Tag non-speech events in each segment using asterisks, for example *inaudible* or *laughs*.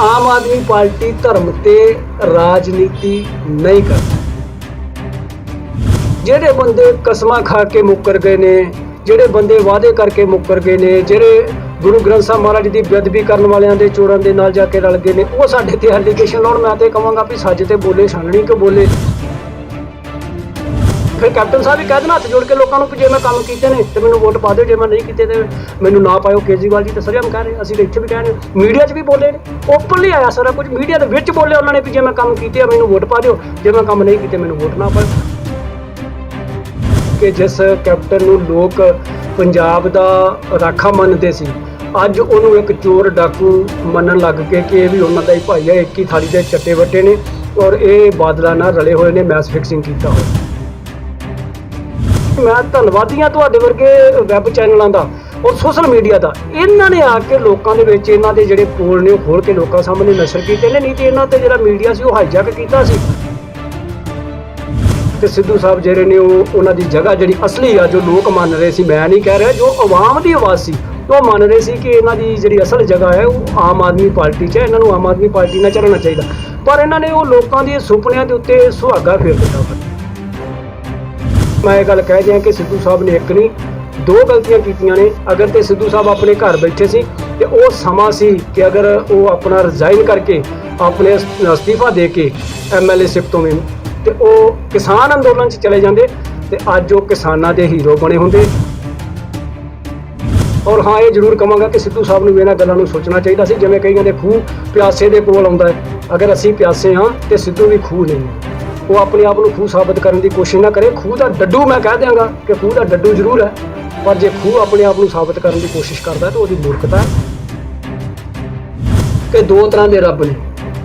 Aam Aadmi party ਧਰਮ ਤੇ ਰਾਜਨੀਤੀ ਨਹੀਂ ਕਰਦੀ। ਜਿਹੜੇ ਬੰਦੇ ਕਸਮਾਂ ਖਾ ਕੇ ਮੁੱਕਰ ਗਏ ਨੇ, ਜਿਹੜੇ ਬੰਦੇ ਵਾਅਦੇ ਕਰਕੇ ਮੁੱਕਰ ਗਏ ਨੇ, ਜਿਹੜੇ ਗੁਰੂ ਗ੍ਰੰਥ ਸਾਹਿਬ ਮਹਾਰਾਜ ਦੀ ਬੇਅਦਬੀ ਕਰਨ ਵਾਲਿਆਂ ਦੇ ਚੋਰਾਂ ਦੇ ਨਾਲ ਜਾ ਕੇ ਰਲ ਗਏ ਨੇ, ਉਹ ਸਾਡੇ ਤੇ ਐਲੀਗੇਸ਼ਨ ਲਾਉਣ ਮੈਂ ਤੇ ਕਹਾਂਗਾ ਵੀ ਸੱਜ ਤੇ ਬੋਲੇ, ਛਾਨਣੀ ਕਿ ਬੋਲੇ? ਫਿਰ ਕੈਪਟਨ ਸਾਹਿਬ ਵੀ ਕਹਿ ਦੇਣਾ, ਹੱਥ ਜੋੜ ਕੇ ਲੋਕਾਂ ਨੂੰ ਕਿ ਜੇ ਮੈਂ ਕੰਮ ਕੀਤੇ ਨੇ ਤੇ ਮੈਨੂੰ ਵੋਟ ਪਾ ਦਿਓ, ਜੇ ਮੈਂ ਨਹੀਂ ਕੀਤੇ ਤੇ ਮੈਨੂੰ ਨਾ ਪਾਇਓ। ਕੇਜਰੀਵਾਲ ਜੀ ਤਾਂ ਸਰਿਆਮ ਕਹਿ ਰਹੇ, ਅਸੀਂ ਤਾਂ ਇੱਥੇ ਵੀ ਕਹਿ ਰਹੇ ਮੀਡੀਆ 'ਚ ਵੀ ਬੋਲੇ ਨੇ, ਓਪਨਲੀ ਆਇਆ ਸਾਰਾ ਕੁਝ। ਮੀਡੀਆ ਦੇ ਵਿੱਚ ਬੋਲੇ ਉਹਨਾਂ ਨੇ ਵੀ ਜੇ ਮੈਂ ਕੰਮ ਕੀਤੇ ਆ, ਮੈਨੂੰ ਵੋਟ ਪਾ ਦਿਓ। ਜੇ ਮੈਂ ਕੰਮ ਨਹੀਂ ਕੀਤੇ, ਮੈਨੂੰ ਵੋਟ ਨਾ ਪਾਇਓ। ਕਿ ਜਿਸ ਕੈਪਟਨ ਨੂੰ ਲੋਕ ਪੰਜਾਬ ਦਾ ਰਾਖਾ ਮੰਨਦੇ ਸੀ, ਅੱਜ ਉਹਨੂੰ ਇੱਕ ਚੋਰ ਡਾਕੂ ਮੰਨਣ ਲੱਗ ਕੇ ਕਿ ਇਹ ਵੀ ਉਹਨਾਂ ਦਾ ਹੀ ਭਾਈ ਹੈ ਇੱਕ ਹੀ ਥਾਲੀ ਦੇ ਚੱਟੇ ਵੱਟੇ ਨੇ ਔਰ ਇਹ ਬਾਦਲਾਂ ਨਾਲ ਰਲੇ ਹੋਏ ਨੇ ਮੈਚ ਫਿਕਸਿੰਗ ਕੀਤਾ ਹੋਇਆ। ਮੈਂ ਧੰਨਵਾਦੀ ਹਾਂ ਤੁਹਾਡੇ ਵਰਗੇ ਵੈਬ ਚੈਨਲਾਂ ਦਾ ਔਰ ਸੋਸ਼ਲ ਮੀਡੀਆ ਦਾ। ਇਹਨਾਂ ਨੇ ਆ ਕੇ ਲੋਕਾਂ ਦੇ ਵਿੱਚ ਇਹਨਾਂ ਦੇ ਜਿਹੜੇ ਪੋਲ ਨੇ ਉਹ ਖੋਲ ਕੇ ਲੋਕਾਂ ਸਾਹਮਣੇ ਨਸ਼ਰ ਕੀਤੇ ਨੇ, ਨਹੀਂ ਤੇ ਇਹਨਾਂ ਤੇ ਜਿਹੜਾ ਮੀਡੀਆ ਸੀ ਉਹ ਹਾਈਜੈਕ ਕੀਤਾ ਸੀ। ਤੇ ਸਿੱਧੂ ਸਾਹਿਬ ਜਿਹੜੇ ਨੇ ਉਹ ਉਹਨਾਂ ਦੀ ਜਗ੍ਹਾ ਜਿਹੜੀ ਅਸਲੀ ਆ, ਜੋ ਲੋਕ ਮੰਨ ਰਹੇ ਸੀ, ਮੈਂ ਨਹੀਂ ਕਹਿ ਰਿਹਾ, ਜੋ ਆਵਾਮ ਦੀ ਆਵਾਜ਼ ਸੀ, ਉਹ ਮੰਨ ਰਹੇ ਸੀ ਕਿ ਇਹਨਾਂ ਦੀ ਜਿਹੜੀ ਅਸਲ ਜਗ੍ਹਾ ਹੈ, ਉਹ ਆਮ ਆਦਮੀ ਪਾਰਟੀ 'ਚ ਹੈ, ਇਹਨਾਂ ਨੂੰ ਆਮ ਆਦਮੀ ਪਾਰਟੀ ਨਾਲ ਚੱਲਣਾ ਚਾਹੀਦਾ। ਪਰ ਇਹਨਾਂ ਨੇ ਉਹ ਲੋਕਾਂ ਦੇ ਸੁਪਨਿਆਂ ਦੇ ਉੱਤੇ ਸੁਹਾਗਾ ਫੇਰ ਦਿੱਤਾ। ਮੈਂ ਇਹ ਗੱਲ ਕਹਿ ਦਿਆਂ ਕਿ ਸਿੱਧੂ ਸਾਹਿਬ ਨੇ ਇੱਕ ਨਹੀਂ, ਦੋ ਗਲਤੀਆਂ ਕੀਤੀਆਂ ਨੇ। ਅਗਰ ਤੇ ਸਿੱਧੂ ਸਾਹਿਬ ਆਪਣੇ ਘਰ ਬੈਠੇ ਸੀ, ਤੇ ਉਹ ਸਮਾਂ ਸੀ ਕਿ ਅਗਰ ਉਹ ਆਪਣਾ ਰਿਜ਼ਾਈਨ ਕਰਕੇ ਆਪਣੇ ਅਸਤੀਫਾ ਦੇ ਕੇ ਐਮਐਲਏ ਸਿਪ ਤੋਂ ਵੀ, ਤੇ ਉਹ ਕਿਸਾਨ ਅੰਦੋਲਨ 'ਚ ਚਲੇ ਜਾਂਦੇ, ਤੇ ਅੱਜ ਉਹ ਕਿਸਾਨਾਂ ਦੇ ਹੀਰੋ ਬਣੇ ਹੁੰਦੇ। ਔਰ ਹਾਂ, ਇਹ ਜ਼ਰੂਰ ਕਹਾਂਗਾ ਕਿ ਸਿੱਧੂ ਸਾਹਿਬ ਨੂੰ ਵੀ ਇਹਨਾਂ ਗੱਲਾਂ ਨੂੰ ਸੋਚਣਾ ਚਾਹੀਦਾ ਸੀ, ਜਿਵੇਂ ਕਈਆਂ ਦੇ ਖੂਹ ਪਿਆਸੇ ਦੇ ਕੋਲ ਆਉਂਦਾ ਹੈ। ਅਗਰ ਅਸੀਂ ਪਿਆਸੇ ਹਾਂ, ਤੇ ਸਿੱਧੂ ਵੀ ਖੂਹ ਨਹੀਂ। ਹੈ। ਉਹ ਆਪਣੇ ਆਪ ਨੂੰ ਖੂਹ ਸਾਬਤ ਕਰਨ ਦੀ ਕੋਸ਼ਿਸ਼ ਨਾ ਕਰੇ। ਖੂਹ ਦਾ ਡੱਡੂ ਮੈਂ ਕਹਿ ਦਿਆਂਗਾ ਕਿ ਖੂਹ ਦਾ ਡੱਡੂ ਜ਼ਰੂਰ ਹੈ ਪਰ ਜੇ ਖੂਹ ਆਪਣੇ ਆਪ ਨੂੰ ਸਾਬਤ ਕਰਨ ਦੀ ਕੋਸ਼ਿਸ਼ ਕਰਦਾ ਤਾਂ ਉਹਦੀ ਮੂਰਖਤਾ ਹੈ। ਕਿ ਦੋ ਤਰ੍ਹਾਂ ਦੇ ਰੱਬ ਨੇ।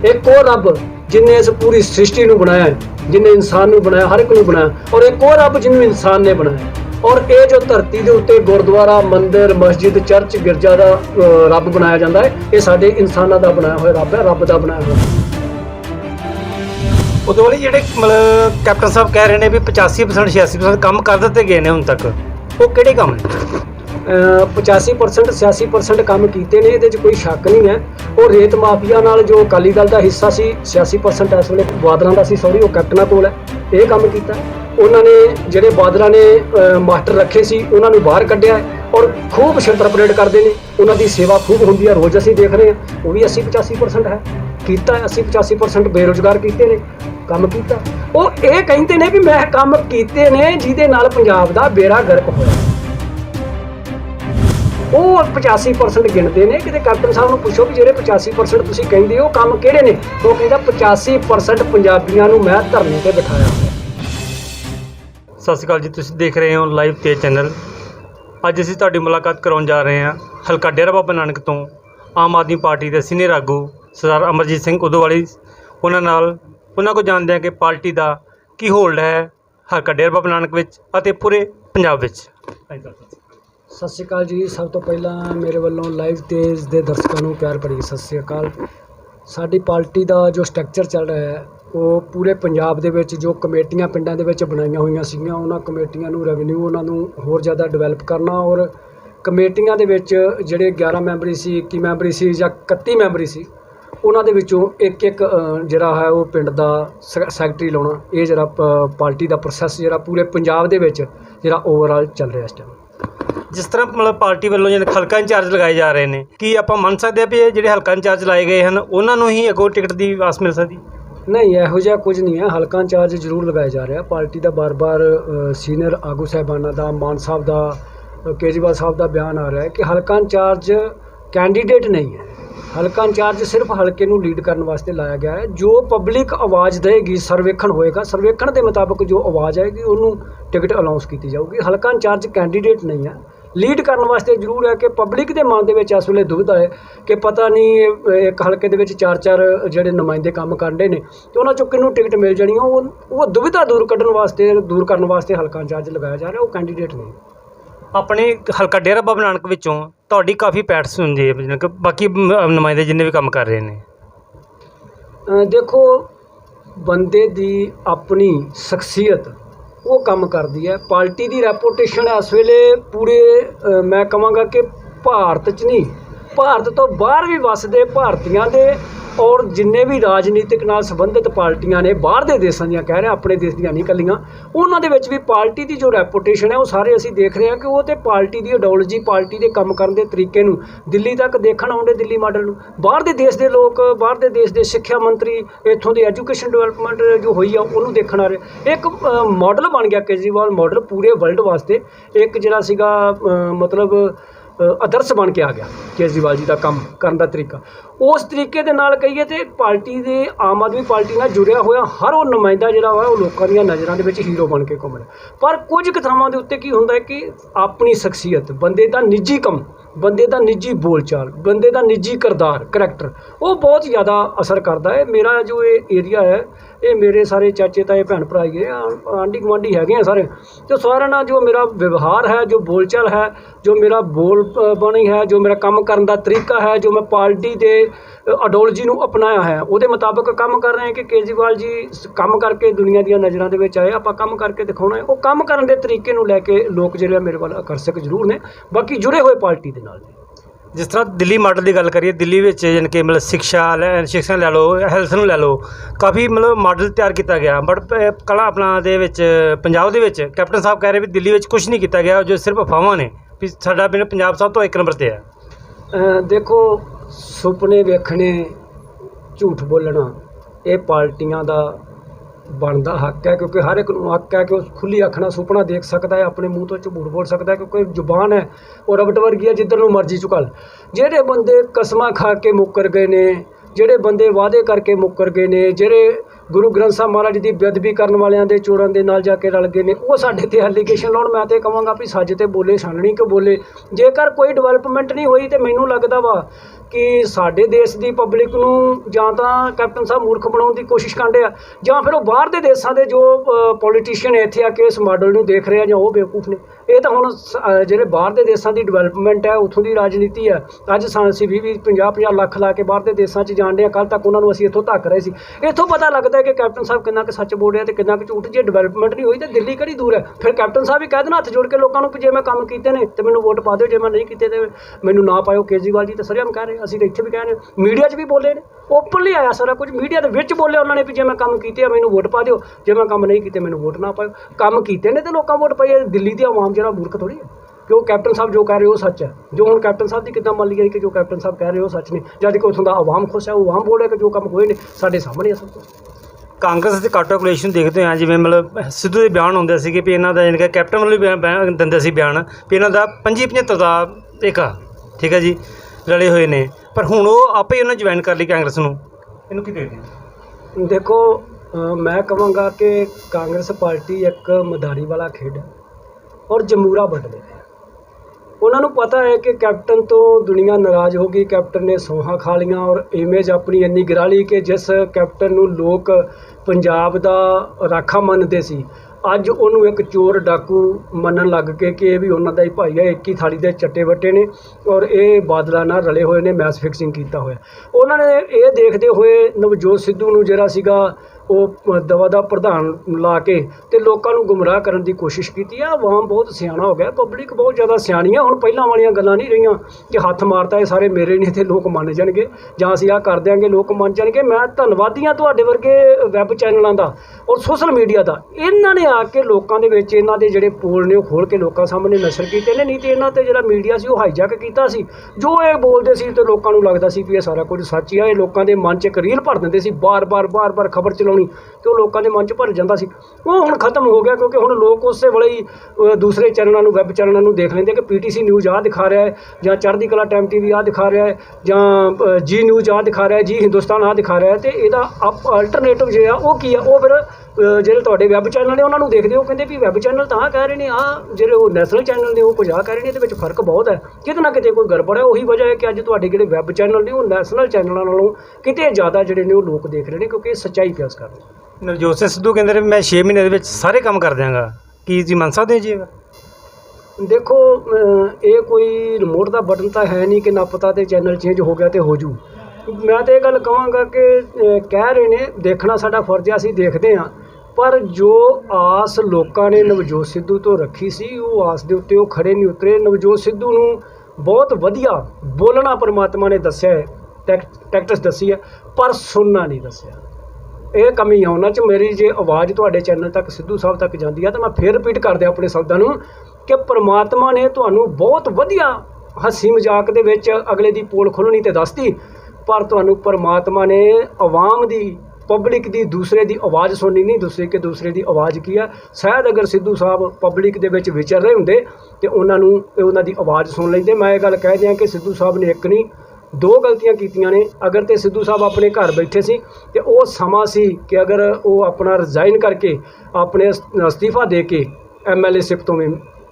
ਇੱਕ ਉਹ ਰੱਬ ਜਿਨੇ ਇਸ ਪੂਰੀ ਸ੍ਰਿਸ਼ਟੀ ਨੂੰ ਬਣਾਇਆ ਹੈ, ਜਿਨੇ ਇਨਸਾਨ ਨੂੰ ਬਣਾਇਆ ਹਰ ਇੱਕ ਨੂੰ ਬਣਾਇਆ ਔਰ ਇੱਕ ਉਹ ਰੱਬ ਜਿਹਨੂੰ ਇਨਸਾਨ ਨੇ ਬਣਾਇਆ। ਔਰ ਇਹ ਜੋ ਧਰਤੀ ਦੇ ਉੱਤੇ ਗੁਰਦੁਆਰਾ ਮੰਦਿਰ ਮਸਜਿਦ ਚਰਚ ਗਿਰਜਾ ਦਾ ਰੱਬ ਬਣਾਇਆ ਜਾਂਦਾ ਹੈ ਇਹ ਸਾਡੇ ਇਨਸਾਨਾਂ ਦਾ ਬਣਾਇਆ ਹੋਇਆ ਰੱਬ ਹੈ ਰੱਬ ਦਾ ਬਣਾਇਆ ਹੋਇਆ। ਉਦੋਂ ਵਾਲੀ ਜਿਹੜੇ ਮਤਲਬ ਕੈਪਟਨ ਸਾਹਿਬ ਕਹਿ ਰਹੇ ਨੇ ਵੀ 85% 86% ਕੰਮ ਕਰ ਦਿੱਤੇ ਗਏ ਨੇ ਹੁਣ ਤੱਕ। ਉਹ ਕਿਹੜੇ ਕੰਮ ਨੇ? ਅ, 85% 86% ਕੰਮ ਕੀਤੇ ਨੇ ਇਹਦੇ 'ਚ ਕੋਈ ਸ਼ੱਕ ਨਹੀਂ ਹੈ। ਉਹ ਰੇਤ ਮਾਫੀਆ ਨਾਲ ਜੋ ਅਕਾਲੀ ਦਲ ਦਾ ਹਿੱਸਾ ਸੀ 86% ਇਸ ਵੇਲੇ ਬਾਦਲਾਂ ਦਾ ਸੀ ਸੌਰੀ ਉਹ ਕੈਪਟਨਾਂ ਕੋਲ ਹੈ। ਇਹ ਕੰਮ ਕੀਤਾ। ਉਹਨਾਂ ਨੇ ਜਿਹੜੇ ਬਾਦਲਾਂ ਨੇ ਮਾਸਟਰ ਰੱਖੇ ਸੀ, ਉਹਨਾਂ ਨੂੰ ਬਾਹਰ ਕੱਢਿਆ ਔਰ ਖੂਬ ਛਿੱਤਰ ਕਰਦੇ ਨੇ। ਉਹਨਾਂ ਦੀ ਸੇਵਾ ਖੂਬ ਹੁੰਦੀ ਹੈ, ਰੋਜ਼ ਅਸੀਂ ਦੇਖ ਰਹੇ ਹਾਂ। ਉਹ ਵੀ 80 85% ਹੈ। ਕੀਤਾ ਹੈ 80 85% ਬੇਰੁਜ਼ਗਾਰ ਕੀਤੇ ਨੇ, ਕੰਮ ਕੀਤਾ। ਉਹ ਇਹ ਕਹਿੰਦੇ ਨੇ ਵੀ ਮੈਂ ਕੰਮ ਕੀਤੇ ਨੇ, ਜਿਹਦੇ ਨਾਲ ਪੰਜਾਬ ਦਾ ਬੇੜਾ ਗਰਕ ਹੋਇਆ। ਉਹ 85% ਗਿਣਦੇ ਨੇ। ਕਿਤੇ ਕੈਪਟਨ ਸਾਹਿਬ ਨੂੰ ਪੁੱਛੋ ਵੀ ਜਿਹੜੇ 85% ਤੁਸੀਂ ਕਹਿੰਦੇ ਹੋ ਕੰਮ ਕਿਹੜੇ ਨੇ? ਉਹ ਕਹਿੰਦਾ 85% ਪੰਜਾਬੀਆਂ ਨੂੰ ਮੈਂ ਧਰਨੇ ਤੇ ਬਿਠਾਇਆ। ਸਤਿ ਸ਼੍ਰੀ ਅਕਾਲ ਜੀ, ਤੁਸੀਂ ਦੇਖ ਰਹੇ ਹੋ ਲਾਈਵ ਤੇ ਚੈਨਲ ਅੱਜ ਅਸੀਂ ਤੁਹਾਡੀ ਮੁਲਾਕਾਤ ਕਰਾਉਣ ਜਾ ਰਹੇ ਹਾਂ ਹਲਕਾ ਡੇਰਾ ਬਾਬਾ ਨਾਨਕ ਤੋਂ ਆਮ ਆਦਮੀ ਪਾਰਟੀ ਦੇ ਸੀਨੀਅਰ ਆਗੂ ਸਰਦਾਰ ਅਮਰਜੀਤ ਸਿੰਘ ਉਦੋਵਾਲੀ। ਉਹਨਾਂ ਨਾਲ ਉਹਨਾਂ ਕੋਲ ਜਾਣਦੇ ਹਾਂ ਕਿ ਪਾਰਟੀ ਦਾ ਕੀ ਹੋਲਡ ਹੈ ਹਲਕਾ ਡੇਰਾ ਬਾਬਾ ਨਾਨਕ ਵਿੱਚ ਅਤੇ ਪੂਰੇ ਪੰਜਾਬ ਵਿੱਚ। ਸਤਿ ਸ਼੍ਰੀ ਅਕਾਲ ਜੀ। ਸਭ ਤੋਂ ਪਹਿਲਾਂ ਮੇਰੇ ਵੱਲੋਂ ਲਾਈਵ ਤੇਜ਼ ਦੇ ਦਰਸ਼ਕਾਂ ਨੂੰ ਪਿਆਰ ਭਰੀ ਸਤਿ ਸ਼੍ਰੀ ਅਕਾਲ। ਸਾਡੀ ਪਾਰਟੀ ਦਾ ਜੋ ਸਟਰਕਚਰ ਚੱਲ ਰਿਹਾ ਹੈ ਉਹ ਪੂਰੇ ਪੰਜਾਬ ਦੇ ਵਿੱਚ ਜੋ ਕਮੇਟੀਆਂ ਪਿੰਡਾਂ ਦੇ ਵਿੱਚ ਬਣਾਈਆਂ ਹੋਈਆਂ ਸੀਗੀਆਂ, ਉਹਨਾਂ ਕਮੇਟੀਆਂ ਨੂੰ ਰੈਵਨਿਊ ਉਹਨਾਂ ਨੂੰ ਹੋਰ ਜ਼ਿਆਦਾ ਡਿਵੈਲਪ ਕਰਨਾ ਔਰ ਕਮੇਟੀਆਂ ਦੇ ਵਿੱਚ ਜਿਹੜੇ 11 ਮੈਂਬਰੀ ਸੀ 21 ਮੈਂਬਰੀ ਸੀ ਜਾਂ 31 ਮੈਂਬਰੀ ਸੀ, ਉਹਨਾਂ ਦੇ ਵਿੱਚੋਂ ਇੱਕ ਇੱਕ ਜਿਹੜਾ ਹੈ ਉਹ ਪਿੰਡ ਦਾ ਸੈ- ਸੈਕਟਰੀ ਲਾਉਣਾ। ਇਹ ਜਿਹੜਾ ਪ- ਪਾਰਟੀ ਦਾ ਪ੍ਰੋਸੈਸ ਜਿਹੜਾ ਪੂਰੇ ਪੰਜਾਬ ਦੇ ਵਿੱਚ ਜਿਹੜਾ ਓਵਰਆਲ ਚੱਲ ਰਿਹਾ ਇਸ ਟਾਈਮ ਜਿਸ ਤਰ੍ਹਾਂ ਮਤਲਬ ਪਾਰਟੀ ਵੱਲੋਂ ਜਿਹੜੇ ਹਲਕਾ ਇੰਚਾਰਜ ਲਗਾਏ ਜਾ ਰਹੇ ਨੇ, ਕੀ ਆਪਾਂ ਮੰਨ ਸਕਦੇ ਹਾਂ ਵੀ ਇਹ ਜਿਹੜੇ ਹਲਕਾ ਇੰਚਾਰਜ ਲਾਏ ਗਏ ਹਨ, ਉਹਨਾਂ ਨੂੰ ਹੀ ਅੱਗੋਂ ਟਿਕਟ ਦੀ ਆਸ ਮਿਲ ਸਕਦੀ? ਨਹੀਂ ਇਹੋ ਜਿਹਾ ਕੁਝ ਨਹੀਂ ਹੈ। ਹਲਕਾ ਇੰਚਾਰਜ ਜ਼ਰੂਰ ਲਗਾਇਆ ਜਾ ਰਿਹਾ। ਪਾਰਟੀ ਦਾ ਬਾਰ-ਬਾਰ ਸੀਨੀਅਰ ਆਗੂ ਸਾਹਿਬਾਨਾਂ ਦਾ ਮਾਨ ਸਾਹਿਬ ਦਾ ਅ, ਕੇਜਰੀਵਾਲ ਸਾਹਿਬ ਦਾ ਬਿਆਨ ਆ ਰਿਹਾ ਹੈ ਕਿ ਹਲਕਾ ਇੰਚਾਰਜ ਕੈਂਡੀਡੇਟ ਨਹੀਂ ਹੈ। ਹਲਕਾ ਇੰਚਾਰਜ ਸਿਰਫ ਹਲਕੇ ਨੂੰ ਲੀਡ ਕਰਨ ਵਾਸਤੇ ਲਾਇਆ ਗਿਆ ਹੈ। ਜੋ ਪਬਲਿਕ ਆਵਾਜ਼ ਦੇਗੀ ਸਰਵੇਖਣ ਹੋਏਗਾ ਸਰਵੇਖਣ ਦੇ ਮੁਤਾਬਕ ਜੋ ਆਵਾਜ਼ ਆਏਗੀ ਉਹਨੂੰ ਟਿਕਟ ਅਨਾਉਂਸ ਕੀਤੀ ਜਾਊਗੀ। ਹਲਕਾ ਇੰਚਾਰਜ ਕੈਂਡੀਡੇਟ ਨਹੀਂ ਹੈ। ਲੀਡ ਕਰਨ ਵਾਸਤੇ ਜ਼ਰੂਰ ਹੈ ਕਿ ਪਬਲਿਕ ਦੇ ਮਨ ਦੇ ਵਿੱਚ ਇਸ ਵੇਲੇ ਦੁਵਿਧਾ ਹੈ ਕਿ ਪਤਾ ਨਹੀਂ ਇੱਕ ਹਲਕੇ ਦੇ ਵਿੱਚ ਚਾਰ ਚਾਰ ਜਿਹੜੇ ਨੁਮਾਇੰਦੇ ਕੰਮ ਕਰਦੇ ਨੇ ਤੇ ਉਹਨਾਂ ਚੋਂ ਕਿਹਨੂੰ ਟਿਕਟ ਮਿਲ ਜਾਣੀ ਉਹ ਉਹ ਦੁਵਿਧਾ ਦੂਰ ਕੱਢਣ ਵਾਸਤੇ ਦੂਰ ਕਰਨ ਵਾਸਤੇ ਹਲਕਾ ਇੰਚਾਰਜ ਲਗਾਇਆ ਜਾ ਰਿਹਾ ਉਹ ਕੈਂਡੀਡੇਟ ਨਹੀਂ ਆਪਣੇ ਹਲਕਾ ਡੇਰਾ ਬਾਬਾ ਨਾਨਕ ਵਿੱਚੋਂ ਤੁਹਾਡੀ ਕਾਫੀ ਪੈਟਸ ਹੁੰਦੀ ਹੈ ਜਿਵੇਂ ਕਿ ਬਾਕੀ ਨੁਮਾਇੰਦੇ ਜਿੰਨੇ ਵੀ ਕੰਮ ਕਰ ਰਹੇ ਨੇ। ਦੇਖੋ ਬੰਦੇ ਦੀ ਆਪਣੀ ਸ਼ਖਸੀਅਤ ਉਹ ਕੰਮ ਕਰਦੀ ਹੈ। ਪਾਰਟੀ ਦੀ ਰੈਪੂਟੇਸ਼ਨ ਇਸ ਵੇਲੇ ਪੂਰੇ ਮੈਂ ਕਹਾਂਗਾ ਕਿ ਭਾਰਤ 'ਚ ਨਹੀਂ ਭਾਰਤ ਤੋਂ ਬਾਹਰ ਵੀ ਵਸਦੇ ਭਾਰਤੀਆਂ ਦੇ ਔਰ ਜਿੰਨੇ ਵੀ ਰਾਜਨੀਤਿਕ ਨਾਲ ਸੰਬੰਧਿਤ ਪਾਰਟੀਆਂ ਨੇ ਬਾਹਰ ਦੇ ਦੇਸ਼ਾਂ ਦੀਆਂ ਕਹਿ ਰਿਹਾ, ਆਪਣੇ ਦੇਸ਼ ਦੀਆਂ ਨਹੀਂ ਕੱਲੀਆਂ ਉਹਨਾਂ ਦੇ ਵਿੱਚ ਵੀ ਪਾਰਟੀ ਦੀ ਜੋ ਰੈਪੂਟੇਸ਼ਨ ਹੈ ਉਹ ਸਾਰੇ ਅਸੀਂ ਦੇਖ ਰਹੇ ਹਾਂ ਕਿ ਉਹ ਤੇ ਪਾਰਟੀ ਦੀ ਆਈਡੀਓਲੋਜੀ ਪਾਰਟੀ ਦੇ ਕੰਮ ਕਰਨ ਦੇ ਤਰੀਕੇ ਨੂੰ ਦਿੱਲੀ ਤੱਕ ਦੇਖਣ ਆਉਂਦੇ ਦਿੱਲੀ ਮਾਡਲ ਨੂੰ। ਬਾਹਰ ਦੇ ਦੇਸ਼ ਦੇ ਲੋਕ, ਬਾਹਰ ਦੇ ਦੇਸ਼ ਦੇ ਸਿੱਖਿਆ ਮੰਤਰੀ, ਇੱਥੋਂ ਦੇ ਐਜੂਕੇਸ਼ਨ ਡਿਵੈਲਪਮੈਂਟ ਜੋ ਹੋਈ ਆ, ਉਹਨੂੰ ਦੇਖਣ ਆ ਰਹੇ। ਇੱਕ ਮਾਡਲ ਬਣ ਗਿਆ ਕੇਜਰੀਵਾਲ ਮਾਡਲ ਪੂਰੇ ਵਰਲਡ ਵਾਸਤੇ। ਇੱਕ ਜਿਹੜਾ ਸੀਗਾ ਮਤਲਬ ਆਦਰਸ਼ ਬਣ ਕੇ ਆ ਗਿਆ ਕੇਜਰੀਵਾਲ ਜੀ ਦਾ ਕੰਮ ਕਰਨ ਦਾ ਤਰੀਕਾ। ਉਸ ਤਰੀਕੇ ਦੇ ਨਾਲ ਕਹੀਏ ਤੇ ਪਾਰਟੀ ਦੇ ਆਮ ਆਦਮੀ ਪਾਰਟੀ ਨਾਲ ਜੁੜਿਆ ਹੋਇਆ ਹਰ ਉਹ ਨੁਮਾਇੰਦਾ ਜਿਹੜਾ ਵਾ, ਉਹ ਲੋਕਾਂ ਦੀਆਂ ਨਜ਼ਰਾਂ ਦੇ ਵਿੱਚ ਹੀਰੋ ਬਣ ਕੇ ਘੁੰਮ ਰਿਹਾ। ਪਰ ਕੁਝ ਕੁ ਥਾਵਾਂ ਦੇ ਉੱਤੇ ਕੀ ਹੁੰਦਾ ਹੈ ਕਿ ਆਪਣੀ ਸ਼ਖਸੀਅਤ, ਬੰਦੇ ਦਾ ਨਿੱਜੀ ਕੰਮ, ਬੰਦੇ ਦਾ ਨਿੱਜੀ ਬੋਲਚਾਲ, ਬੰਦੇ ਦਾ ਨਿੱਜੀ ਕਿਰਦਾਰ, ਕਰੈਕਟਰ, ਉਹ ਬਹੁਤ ਜ਼ਿਆਦਾ ਅਸਰ ਕਰਦਾ ਹੈ। ਮੇਰਾ ਜੋ ਇਹ ਏਰੀਆ ਹੈ ਇਹ ਮੇਰੇ ਸਾਰੇ ਚਾਚੇ, ਤਾਏ, ਭੈਣ ਭਰਾ ਹੀ ਹੈ ਆਂਢੀ ਗੁਆਂਢੀ ਹੈਗੇ ਆ ਸਾਰੇ। ਤੇ ਸਾਰਿਆਂ ਨਾਲ ਜੋ ਮੇਰਾ ਵਿਵਹਾਰ ਹੈ, ਜੋ ਬੋਲਚਾਲ ਹੈ, ਜੋ ਮੇਰਾ ਬੋਲ ਬਾਣੀ ਹੈ, ਜੋ ਮੇਰਾ ਕੰਮ ਕਰਨ ਦਾ ਤਰੀਕਾ ਹੈ, ਜੋ ਮੈਂ ਪਾਰਟੀ ਦੇ ਆਈਡੀਓਲੋਜੀ ਨੂੰ ਅਪਣਾਇਆ ਹੈ, ਉਹਦੇ ਮੁਤਾਬਕ ਕੰਮ ਕਰ ਰਹੇ ਹਾਂ ਕਿ ਕੇਜਰੀਵਾਲ ਜੀ ਸ- ਕੰਮ ਕਰਕੇ ਦੁਨੀਆ ਦੀਆਂ ਨਜ਼ਰਾਂ ਦੇ ਵਿੱਚ ਆਏ, ਆਪਾਂ ਕੰਮ ਕਰਕੇ ਦਿਖਾਉਣਾ ਹੈ। ਉਹ ਕੰਮ ਕਰਨ ਦੇ ਤਰੀਕੇ ਨੂੰ ਲੈ ਕੇ ਲੋਕ ਜਿਹੜੇ ਆ ਮੇਰੇ ਵੱਲ ਆਕਰਸ਼ਕ ਜ਼ਰੂਰ ਨੇ। ਬਾਕੀ ਜੁੜੇ ਹੋਏ ਪਾਰਟੀ ਦੇ ਨਾਲ ਨੇ ਜਿਸ ਤਰ੍ਹਾਂ ਦਿੱਲੀ ਮਾਡਲ ਦੀ ਗੱਲ ਕਰੀਏ, ਦਿੱਲੀ ਵਿੱਚ ਯਾਨੀ ਕਿ ਮਤਲਬ ਸਿੱਖਿਆ ਲੈ ਸਿੱਖਿਆ ਲੈ ਲਓ ਹੈਲਥ ਨੂੰ ਲੈ ਲਓ, ਕਾਫੀ ਮਤਲਬ ਮਾਡਲ ਤਿਆਰ ਕੀਤਾ ਗਿਆ। ਬਟ ਕਲਾ ਆਪਣਾ ਦੇ ਵਿੱਚ, ਪੰਜਾਬ ਦੇ ਵਿੱਚ ਕੈਪਟਨ ਸਾਹਿਬ ਕਹਿ ਰਹੇ ਵੀ ਦਿੱਲੀ ਵਿੱਚ ਕੁਝ ਨਹੀਂ ਕੀਤਾ ਗਿਆ ਜੋ ਸਿਰਫ ਅਫਵਾਹਾਂ ਨੇ ਵੀ ਸਾਡਾ ਪਿੰਡ ਪੰਜਾਬ ਸਭ ਤੋਂ ਇੱਕ ਨੰਬਰ ਤੇ ਹੈ। ਦੇਖੋ, ਸੁਪਨੇ ਵੇਖਣੇ, ਝੂਠ ਬੋਲਣਾ, ਇਹ ਪਾਰਟੀਆਂ ਦਾ ਬਣਦਾ ਹੱਕ ਹੈ, ਕਿਉਂਕਿ ਹਰ ਇੱਕ ਨੂੰ ਹੱਕ ਹੈ ਕਿ ਉਹ ਖੁੱਲੀ ਅੱਖ ਨਾਲ ਸੁਪਨਾ ਦੇਖ ਸਕਦਾ ਹੈ, ਆਪਣੇ ਮੂੰਹ ਤੋਂ ਝੂਠ ਬੋਲ ਸਕਦਾ ਕਿਉਂਕਿ ਜ਼ੁਬਾਨ ਹੈ, ਉਹ ਰਬਟ ਵਰਗੀ ਹੈ, ਜਿੱਧਰ ਨੂੰ ਮਰਜ਼ੀ ਝੁਕਲ ਜਿਹੜੇ ਬੰਦੇ ਕਸਮਾਂ ਖਾ ਕੇ ਮੁੱਕਰ ਗਏ ਨੇ, ਜਿਹੜੇ ਬੰਦੇ ਵਾਅਦੇ ਕਰਕੇ ਮੁੱਕਰ ਗਏ ਨੇ, ਜਿਹੜੇ ਗੁਰੂ ਗ੍ਰੰਥ ਸਾਹਿਬ ਮਹਾਰਾਜ ਦੀ ਬੇਅਦਬੀ ਕਰਨ ਵਾਲਿਆਂ ਦੇ ਚੋਰਾਂ ਦੇ ਨਾਲ ਜਾ ਕੇ ਰਲ ਗਏ ਨੇ। ਉਹ ਸਾਡੇ ਤੇ ਐਲੀਗੇਸ਼ਨ ਲਾਉਣ, ਮੈਂ ਤੇ ਕਹਾਂਗਾ ਵੀ ਸੱਜ ਤੇ ਬੋਲੇ, ਛਾਨਣੀ ਕਿ ਬੋਲੇ? ਜੇਕਰ ਕੋਈ ਡਿਵੈਲਪਮੈਂਟ ਨਹੀਂ ਹੋਈ ਤੇ ਮੈਨੂੰ ਲੱਗਦਾ ਵਾ ਕਿ ਸਾਡੇ ਦੇਸ਼ ਦੀ ਪਬਲਿਕ ਨੂੰ ਜਾਂ ਤਾਂ ਕੈਪਟਨ ਸਾਹਿਬ ਮੂਰਖ ਬਣਾਉਣ ਦੀ ਕੋਸ਼ਿਸ਼ ਕਰਦੇ ਆ ਜਾਂ ਫਿਰ ਉਹ ਬਾਹਰ ਦੇ ਦੇਸ਼ਾਂ ਦੇ ਜੋ ਪੋਲੀਟੀਸ਼ੀਅਨ ਇੱਥੇ ਆ ਕੇ ਇਸ ਮਾਡਲ ਨੂੰ ਦੇਖ ਰਹੇ ਆ ਜਾਂ ਉਹ ਬੇਵਕੂਫ ਨੇ। ਇਹ ਤਾਂ ਹੁਣ ਸ- ਜਿਹੜੇ ਬਾਹਰ ਦੇ ਦੇਸ਼ਾਂ ਦੀ ਡਿਵੈਲਪਮੈਂਟ ਹੈ, ਉੱਥੋਂ ਦੀ ਰਾਜਨੀਤੀ ਹੈ, ਅੱਜ ਸਾਂ, ਅਸੀਂ 20 20 50 50 ਲੱਖ ਲਾ ਕੇ ਬਾਹਰ ਦੇ ਦੇਸ਼ਾਂ 'ਚ ਜਾਣਦੇ ਹਾਂ ਕੱਲ ਤੱਕ ਉਹਨਾਂ ਨੂੰ ਅਸੀਂ ਇੱਥੋਂ ਧੱਕ ਰਹੇ ਸੀ। ਇੱਥੋਂ ਪਤਾ ਲੱਗਦਾ ਹੈ ਕਿ ਕੈਪਟਨ ਸਾਹਿਬ ਕਿੰਨਾ ਕੁ ਸੱਚ ਬੋਲ ਰਿਹਾ ਤੇ ਕਿੰਨਾ ਕੁ ਝੂਠ, ਜੇ ਡਿਵੈਲਪਮੈਂਟ ਨਹੀਂ ਹੋਈ ਤਾਂ ਦਿੱਲੀ ਕਿਹੜੀ ਦੂਰ ਹੈ? ਫਿਰ ਕੈਪਟਨ ਸਾਹਿਬ ਵੀ ਕਹਿ ਦੇਣਾ, ਹੱਥ ਜੋੜ ਕੇ ਲੋਕਾਂ ਨੂੰ ਕਿ ਜੇ ਮੈਂ ਕੰਮ ਕੀਤੇ ਨੇ ਤੇ ਮੈਨੂੰ ਵੋਟ ਪਾ ਦਿਓ, ਜੇ ਮੈਂ ਨਹੀਂ ਕੀਤੇ ਤੇ ਮੈਨੂੰ ਨਾ ਪਾਇਓ। ਕੇਜਰੀਵਾਲ ਜੀ ਤਾਂ ਸਰਿਆਮ ਕਹਿ ਰਹੇ, ਅਸੀਂ ਤਾਂ ਇੱਥੇ ਵੀ ਕਹਿ ਰਹੇ ਮੀਡੀਆ 'ਚ ਵੀ ਬੋਲੇ ਨੇ ਓਪਨਲੀ ਆਇਆ ਸਾਰਾ ਕੁਝ, ਮੀਡੀਆ ਦੇ ਵਿੱਚ ਬੋਲੇ ਉਹਨਾਂ ਨੇ ਵੀ ਜੇ ਮੈਂ ਕੰਮ ਕੀਤੇ ਆ, ਮੈਨੂੰ ਵੋਟ ਪਾ ਦਿਓ। ਜੇ ਮੈਂ ਕੰਮ ਨਹੀਂ ਕੀਤੇ, ਮੈਨੂੰ ਵੋਟ ਨਾ ਪਾਇਓ। ਕੰਮ ਕੀਤੇ ਨੇ ਤੇ ਲੋਕਾਂ ਵੋਟ ਪਾਈ ਹੈ। ਦਿੱਲੀ ਦੀ ਆਵਾਮ ਜਿਹੜਾ ਮੂਰਖ ਥੋੜੀ ਹੈ ਕਿਉਂ ਕੈਪਟਨ ਸਾਹਿਬ ਜੋ ਕਹਿ ਰਹੇ ਉਹ ਸੱਚ ਹੈ। ਜੋ ਹੁਣ ਕੈਪਟਨ ਸਾਹਿਬ ਦੀ ਕਿੱਦਾਂ ਮੰਨ ਲਈਏ ਕਿ ਜੋ ਕੈਪਟਨ ਸਾਹਿਬ ਕਹਿ ਰਹੇ ਉਹ ਸੱਚ ਨਹੀਂ ਜਦ ਕਿ ਉੱਥੋਂ ਦਾ ਆਵਾਮ ਖੁਸ਼ ਹੈ ਉਹ ਆਵਾਮ ਬੋਲ ਰਿਹਾ ਕਿ ਜੋ ਕੰਮ ਹੋਏ ਨੇ ਸਾਡੇ ਸਾਹਮਣੇ ਹੈ ਸਭ ਕੁਝ ਕਾਂਗਰਸ ਦੇ ਕਾਰਟੋਕੂਲੇਸ਼ਨ ਦੇਖਦੇ ਹਾਂ ਜਿਵੇਂ ਮਤਲਬ ਸਿੱਧੂ ਦੇ ਬਿਆਨ ਹੁੰਦੇ ਸੀਗੇ ਵੀ ਇਹਨਾਂ ਦਾ ਯਾਨੀ ਕਿ ਕੈਪਟਨ ਵੱਲੋਂ ਦਿੰਦੇ ਸੀ ਬਿਆਨ ਵੀ ਇਹਨਾਂ ਦਾ 25 75 ਦਾ ਇੱਕ ਆ ਠੀਕ ਹੈ ਜੀ ਰਲੇ ਹੋਏ ਨੇ। ਪਰ ਹੁਣ ਉਹ ਆਪੇ ਹੀ ਉਹਨਾਂ ਜੁਆਇਨ ਕਰ ਲਈ ਕਾਂਗਰਸ ਨੂੰ। ਇਹਨੂੰ ਕੀ ਦੇਖਦੇ ਦੇਖੋ ਮੈਂ ਕਹਾਂਗਾ ਕਿ ਕਾਂਗਰਸ ਪਾਰਟੀ ਇੱਕ ਮਦਾਰੀ ਵਾਲਾ ਖੇਡ ਹੈ। ਔਰ ਜਮੂਰਾ ਬਦਲੇ ਉਹਨਾਂ ਨੂੰ ਪਤਾ ਹੈ ਕਿ ਕੈਪਟਨ ਤੋਂ ਦੁਨੀਆ ਨਾਰਾਜ਼ ਹੋ ਗਈ। ਕੈਪਟਨ ਨੇ ਸੋਹਾਂ ਖਾ ਲੀਆਂ ਔਰ ਇਮੇਜ ਆਪਣੀ ਇੰਨੀ ਗਿਰਾ ਲਈ ਕਿ ਜਿਸ ਕੈਪਟਨ ਨੂੰ ਲੋਕ ਪੰਜਾਬ ਦਾ ਰਾਖਾ ਮੰਨਦੇ ਸੀ, ਅੱਜ ਉਹਨੂੰ ਇੱਕ ਚੋਰ ਡਾਕੂ ਮੰਨਣ ਲੱਗ ਗਏ ਕਿ ਇਹ ਵੀ ਉਹਨਾਂ ਦਾ ਹੀ ਭਾਈ ਹੈ, ਇੱਕ ਹੀ ਥਾਲੀ ਦੇ ਚੱਟੇ ਵੱਟੇ ਨੇ ਔਰ ਇਹ ਬਾਦਲਾਂ ਨਾਲ ਰਲੇ ਹੋਏ ਨੇ ਮੈਚ ਫਿਕਸਿੰਗ ਕੀਤਾ ਹੋਇਆ। ਉਹਨਾਂ ਨੇ ਇਹ ਦੇਖਦੇ ਹੋਏ ਨਵਜੋਤ ਸਿੱਧੂ ਨੂੰ ਜਿਹੜਾ ਸੀਗਾ ਉਹ ਦਵਾ ਦਾ ਪ੍ਰਧਾਨ ਲਾ ਕੇ ਅਤੇ ਲੋਕਾਂ ਨੂੰ ਗੁੰਮਰਾਹ ਕਰਨ ਦੀ ਕੋਸ਼ਿਸ਼ ਕੀਤੀ। ਆ ਆਵਾਮ ਬਹੁਤ ਸਿਆਣਾ ਹੋ ਗਿਆ। ਪਬਲਿਕ ਬਹੁਤ ਜ਼ਿਆਦਾ ਸਿਆਣੀ ਆ। ਹੁਣ ਪਹਿਲਾਂ ਵਾਲੀਆਂ ਗੱਲਾਂ ਨਹੀਂ ਰਹੀਆਂ ਕਿ ਹੱਥ ਮਾਰਤਾ ਇਹ ਸਾਰੇ ਮੇਰੇ ਨੇ ਅਤੇ ਲੋਕ ਮੰਨ ਜਾਣਗੇ ਜਾਂ ਅਸੀਂ ਆਹ ਕਰ ਦਿਆਂਗੇ, ਲੋਕ ਮੰਨ ਜਾਣਗੇ। ਮੈਂ ਧੰਨਵਾਦੀ ਹਾਂ ਤੁਹਾਡੇ ਵਰਗੇ ਵੈੱਬ ਚੈਨਲਾਂ ਦਾ ਔਰ ਸੋਸ਼ਲ ਮੀਡੀਆ ਦਾ। ਇਹਨਾਂ ਨੇ ਆ ਕੇ ਲੋਕਾਂ ਦੇ ਵਿੱਚ ਇਹਨਾਂ ਦੇ ਜਿਹੜੇ ਪੋਲ ਨੇ ਉਹ ਖੋਲ ਕੇ ਲੋਕਾਂ ਸਾਹਮਣੇ ਨਸ਼ਰ ਕੀਤੇ ਨੇ। ਨਹੀਂ ਤੇ ਇਹਨਾਂ ਤੇ ਜਿਹੜਾ ਮੀਡੀਆ ਸੀ ਉਹ ਹਾਈਜੈਕ ਕੀਤਾ ਸੀ। ਜੋ ਇਹ ਬੋਲਦੇ ਸੀ ਤੇ ਲੋਕਾਂ ਨੂੰ ਲੱਗਦਾ ਸੀ ਵੀ ਇਹ ਸਾਰਾ ਕੁਝ ਸੱਚ ਹੀ ਆ। ਇਹ ਲੋਕਾਂ ਦੇ ਮਨ 'ਚ ਇੱਕ ਰੀਲ ਭਰ ਦਿੰਦੇ ਸੀ। ਬਾਰ-ਬਾਰ ਬਾਰ-ਬਾਰ ਖਬਰ ਚਲਾਉਣ ਤੇ ਉਹ ਲੋਕਾਂ ਦੇ ਮਨ 'ਚ ਭਰ ਜਾਂਦਾ ਸੀ। ਉਹ ਹੁਣ ਖਤਮ ਹੋ ਗਿਆ ਕਿਉਂਕਿ ਹੁਣ ਲੋਕ ਉਸੇ ਵੇਲੇ ਹੀ ਅ, ਦੂਸਰੇ ਚੈਨਲਾਂ ਨੂੰ ਵੈਬ ਚੈਨਲਾਂ ਨੂੰ ਦੇਖ ਲੈਂਦੇ ਕਿ ਪੀਟੀਸੀ ਨਿਊਜ਼ ਆਹ ਦਿਖਾ ਰਿਹਾ ਹੈ ਜਾਂ ਚੜ੍ਹਦੀ ਕਲਾ ਟਾਈਮ ਟੀਵੀ ਆਹ ਦਿਖਾ ਰਿਹਾ ਹੈ ਜਾਂ ਅ, ਜੀ ਨਿਊਜ਼ ਆਹ ਦਿਖਾ ਰਿਹਾ ਹੈ ਜੀ ਹਿੰਦੁਸਤਾਨ ਆਹ ਦਿਖਾ ਰਿਹਾ ਹੈ। ਤੇ ਇਹਦਾ ਅਲਟਰਨੇਟਿਵ ਜਿਹੜਾ ਉਹ ਕੀ ਆ? ਉਹ ਫਿਰ ਅ, ਜਿਹੜੇ ਤੁਹਾਡੇ ਵੈਬ ਚੈਨਲ ਨੇ ਉਹਨਾਂ ਨੂੰ ਦੇਖਦੇ ਹੋ ਕਹਿੰਦੇ ਵੀ ਵੈਬ ਚੈਨਲ ਤਾਂ ਆਹ ਕਹਿ ਰਹੇ ਨੇ ਆ ਜਿਹੜੇ ਉਹ ਨੈਸ਼ਨਲ ਚੈਨਲ ਨੇ ਉਹ ਕੁਝ ਆਹ ਕਹਿ ਰਹੇ ਨੇ ਇਹਦੇ ਵਿੱਚ ਫ਼ਰਕ ਬਹੁਤ ਹੈ। ਕਿਤੇ ਨਾ ਕਿਤੇ ਕੋਈ ਗੜਬੜ ਹੈ ਉਹੀ ਵਜ੍ਹਾ ਹੈ ਕਿ ਅੱਜ ਤੁਹਾਡੇ ਜਿਹੜੇ ਵੈਬ ਚੈਨਲ ਨੇ ਉਹ ਨੈਸ਼ਨਲ ਚੈਨਲਾਂ ਨਾਲੋਂ ਕਿਤੇ ਜ਼ਿਆਦਾ ਜਿਹੜੇ ਨੇ ਉਹ ਲੋਕ ਦੇਖ ਰਹੇ ਨੇ ਕਿਉਂਕਿ ਇਹ ਸੱਚਾਈ ਪਿਆਸ ਕਰ ਰਹੇ ਨਵਜੋਤ ਸਿੰਘ ਸਿੱਧੂ ਕਹਿੰਦੇ ਨੇ ਮੈਂ 6 ਮਹੀਨੇ ਦੇ ਵਿੱਚ ਸਾਰੇ ਕੰਮ ਕਰ ਦਿਆਂਗਾ। ਕੀ ਜੀ ਮੰਨ ਸਕਦੇ ਜੀ ਦੇਖੋ ਅ, ਇਹ ਕੋਈ ਰਿਮੋਟ ਦਾ ਬਟਨ ਤਾਂ ਹੈ ਨਹੀਂ ਕਿ ਨਾ ਪਤਾ ਤੇ ਚੈਨਲ ਚੇਂਜ ਹੋ ਗਿਆ ਤੇ ਹੋ ਜੂ। ਮੈਂ ਤਾਂ ਇਹ ਗੱਲ ਕਹਾਂਗਾ ਕਿ ਅ, ਕਹਿ ਰਹੇ ਨੇ ਦੇਖਣਾ ਸਾਡਾ ਫਰਜ਼ ਹੈ ਅਸੀਂ ਦੇਖਦੇ ਹਾਂ। ਪਰ ਜੋ ਆਸ ਲੋਕਾਂ ਨੇ ਨਵਜੋਤ ਸਿੱਧੂ ਤੋਂ ਰੱਖੀ ਸੀ ਉਹ ਆਸ ਦੇ ਉੱਤੇ ਉਹ ਖੜੇ ਨਹੀਂ ਉਤਰੇ। ਨਵਜੋਤ ਸਿੱਧੂ ਨੂੰ ਬਹੁਤ ਵਧੀਆ ਬੋਲਣਾ ਪਰਮਾਤਮਾ ਨੇ ਦੱਸਿਆ ਹੈ ਟੈਕ- ਟੈਕਟਸ ਦੱਸੀ ਹੈ ਪਰ ਸੁਣਨਾ ਨਹੀਂ ਦੱਸਿਆ। ਇਹ ਕਮੀ ਆ ਉਹਨਾਂ 'ਚ। ਮੇਰੀ ਜੇ ਆਵਾਜ਼ ਤੁਹਾਡੇ ਚੈਨਲ ਤੱਕ, ਸਿੱਧੂ ਸਾਹਿਬ ਤੱਕ ਜਾਂਦੀ ਆ ਤਾਂ ਮੈਂ ਫੇਰ ਰਿਪੀਟ ਕਰ ਆਪਣੇ ਸ਼ਬਦਾਂ ਨੂੰ ਕਿ ਪਰਮਾਤਮਾ ਨੇ ਤੁਹਾਨੂੰ ਬਹੁਤ ਵਧੀਆ ਹੱਸੀ ਮਜ਼ਾਕ ਦੇ ਵਿੱਚ ਅਗਲੇ ਦੀ ਪੋਲ ਖੋਲਣੀ ਤੇ ਦੱਸਤੀ, ਪਰ ਤੁਹਾਨੂੰ ਪਰਮਾਤਮਾ ਨੇ ਆਵਾਮ ਦੀ ਪਬਲਿਕ ਦੀ, ਦੂਸਰੇ ਦੀ ਆਵਾਜ਼ ਸੁਣਨੀ ਨਹੀਂ, ਦੂਸਰੇ ਕੇ ਦੂਸਰੇ ਦੀ ਆਵਾਜ਼ ਕੀ ਹੈ ਸ਼ਾਇਦ ਅਗਰ ਸਿੱਧੂ ਸਾਹਿਬ ਪਬਲਿਕ ਦੇ ਵਿੱਚ ਵਿਚਰ ਰਹੇ ਹੁੰਦੇ ਤੇ ਉਹਨਾਂ ਨੂੰ ਇਹ ਉਹਨਾਂ ਦੀ ਆਵਾਜ਼ ਸੁਣ ਲੈਂਦੇ। ਮੈਂ ਇਹ ਗੱਲ ਕਹਿ ਦਿਆਂ ਕਿ ਸਿੱਧੂ ਸਾਹਿਬ ਨੇ ਇੱਕ ਨਹੀਂ ਦੋ ਗਲਤੀਆਂ ਕੀਤੀਆਂ ਨੇ। ਅਗਰ ਤੇ ਸਿੱਧੂ ਸਾਹਿਬ ਆਪਣੇ ਘਰ ਬੈਠੇ ਸੀ ਤੇ ਉਹ ਸਮਾਂ ਸੀ ਕਿ ਅਗਰ ਉਹ ਆਪਣਾ ਰਿਜ਼ਾਈਨ ਕਰਕੇ ਆਪਣੇ ਅਸਤੀਫਾ ਦੇ ਕੇ ਐਮਐਲਏ ਸਿਪ ਤੋਂ ਵੀ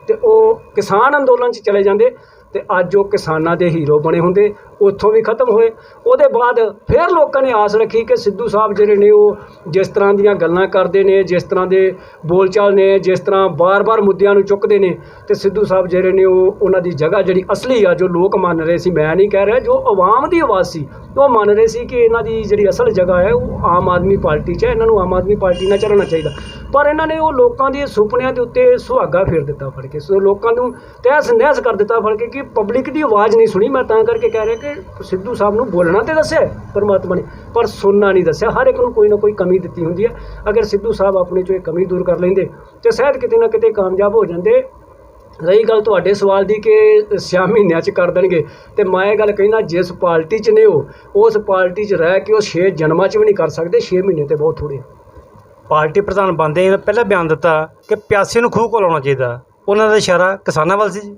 ਤੇ ਉਹ ਕਿਸਾਨ ਅੰਦੋਲਨ 'ਚ ਚਲੇ ਜਾਂਦੇ ਤੇ ਅੱਜ ਉਹ ਕਿਸਾਨਾਂ ਦੇ ਹੀਰੋ ਬਣੇ ਹੁੰਦੇ। ਉੱਥੋਂ ਵੀ ਖਤਮ ਹੋਏ। ਉਹਦੇ ਬਾਅਦ ਫਿਰ ਲੋਕਾਂ ਨੇ ਆਸ ਰੱਖੀ ਕਿ ਸਿੱਧੂ ਸਾਹਿਬ ਜਿਹੜੇ ਨੇ ਉਹ ਜਿਸ ਤਰ੍ਹਾਂ ਦੀਆਂ ਗੱਲਾਂ ਕਰਦੇ ਨੇ, ਜਿਸ ਤਰ੍ਹਾਂ ਦੇ ਬੋਲਚਾਲ ਨੇ, ਜਿਸ ਤਰ੍ਹਾਂ ਵਾਰ ਵਾਰ ਮੁੱਦਿਆਂ ਨੂੰ ਚੁੱਕਦੇ ਨੇ ਤੇ ਸਿੱਧੂ ਸਾਹਿਬ ਜਿਹੜੇ ਨੇ ਉਹ ਉਹਨਾਂ ਦੀ ਜਗ੍ਹਾ ਜਿਹੜੀ ਅਸਲੀ ਆ, ਜੋ ਲੋਕ ਮੰਨ ਰਹੇ ਸੀ, ਮੈਂ ਨਹੀਂ ਕਹਿ ਰਿਹਾ, ਜੋ ਆਵਾਮ ਦੀ ਆਵਾਜ਼ ਸੀ, ਉਹ ਮੰਨ ਰਹੇ ਸੀ ਕਿ ਇਹਨਾਂ ਦੀ ਜਿਹੜੀ ਅਸਲ ਜਗ੍ਹਾ ਹੈ, ਉਹ ਆਮ ਆਦਮੀ ਪਾਰਟੀ 'ਚ ਹੈ। ਇਹਨਾਂ ਨੂੰ ਆਮ ਆਦਮੀ ਪਾਰਟੀ ਨਾਲ ਚੱਲਣਾ ਚਾਹੀਦਾ। ਪਰ ਇਹਨਾਂ ਨੇ ਉਹ ਲੋਕਾਂ ਦੇ ਸੁਪਨਿਆਂ ਦੇ ਉੱਤੇ ਸੁਹਾਗਾ ਫੇਰ ਦਿੱਤਾ ਫੜ ਕੇ। ਸੋ ਲੋਕਾਂ ਨੂੰ ਤਹਿਸ ਨਹਿਸ ਕਰ ਦਿੱਤਾ ਫੜ ਕੇ ਕਿ ਪਬਲਿਕ ਦੀ ਆਵਾਜ਼ ਨਹੀਂ ਸੁਣੀ। ਮੈਂ ਤਾਂ ਕਰਕੇ ਕਹਿ ਰਿਹਾ ਕਿ ਸਿੱਧੂ ਸਾਹਿਬ ਨੂੰ ਬੋਲਣਾ ਤੇ ਦੱਸਿਆ ਪਰਮਾਤਮਾ ਨੇ, ਪਰ ਸੁਣਨਾ ਨਹੀਂ ਦੱਸਿਆ। ਹਰ ਇੱਕ ਨੂੰ ਕੋਈ ਨਾ ਕੋਈ ਕਮੀ ਦਿੱਤੀ ਹੁੰਦੀ ਹੈ। ਅਗਰ ਸਿੱਧੂ ਸਾਹਿਬ ਆਪਣੇ ਚੋਂ ਇਹ ਕਮੀ ਦੂਰ ਕਰ ਲੈਂਦੇ ਤੇ ਸ਼ਾਇਦ ਕਿਤੇ ਨਾ ਕਿਤੇ ਕਾਮਯਾਬ ਹੋ ਜਾਂਦੇ। ਰਹੀ ਗੱਲ ਤੁਹਾਡੇ ਸਵਾਲ ਦੀ ਕਿ ਛੇ ਮਹੀਨਿਆਂ ਚ ਕਰ ਦੇਣਗੇ। ਤੇ ਮੈਂ ਇਹ ਗੱਲ ਕਹਿੰਦਾ, ਜਿਸ ਪਾਰਟੀ 'ਚ ਨੇ ਉਹ, ਉਸ ਪਾਰਟੀ 'ਚ ਰਹਿ ਕੇ ਉਹ 6 ਜਨਮਾਂ 'ਚ ਵੀ ਨਹੀਂ ਕਰ ਸਕਦੇ। 6 ਮਹੀਨੇ ਤੇ ਬਹੁਤ ਥੋੜੇ ਪਾਰਟੀ ਪ੍ਰਧਾਨ ਬਣਦੇ ਪਹਿਲਾਂ ਬਿਆਨ ਦਿੱਤਾ ਕਿ ਪਿਆਸੇ ਨੂੰ ਖੂਹ ਕੋਲ ਆਉਣਾ ਚਾਹੀਦਾ। ਉਹਨਾਂ ਦਾ ਇਸ਼ਾਰਾ ਕਿਸਾਨਾਂ ਵੱਲ ਸੀ ਜੀ।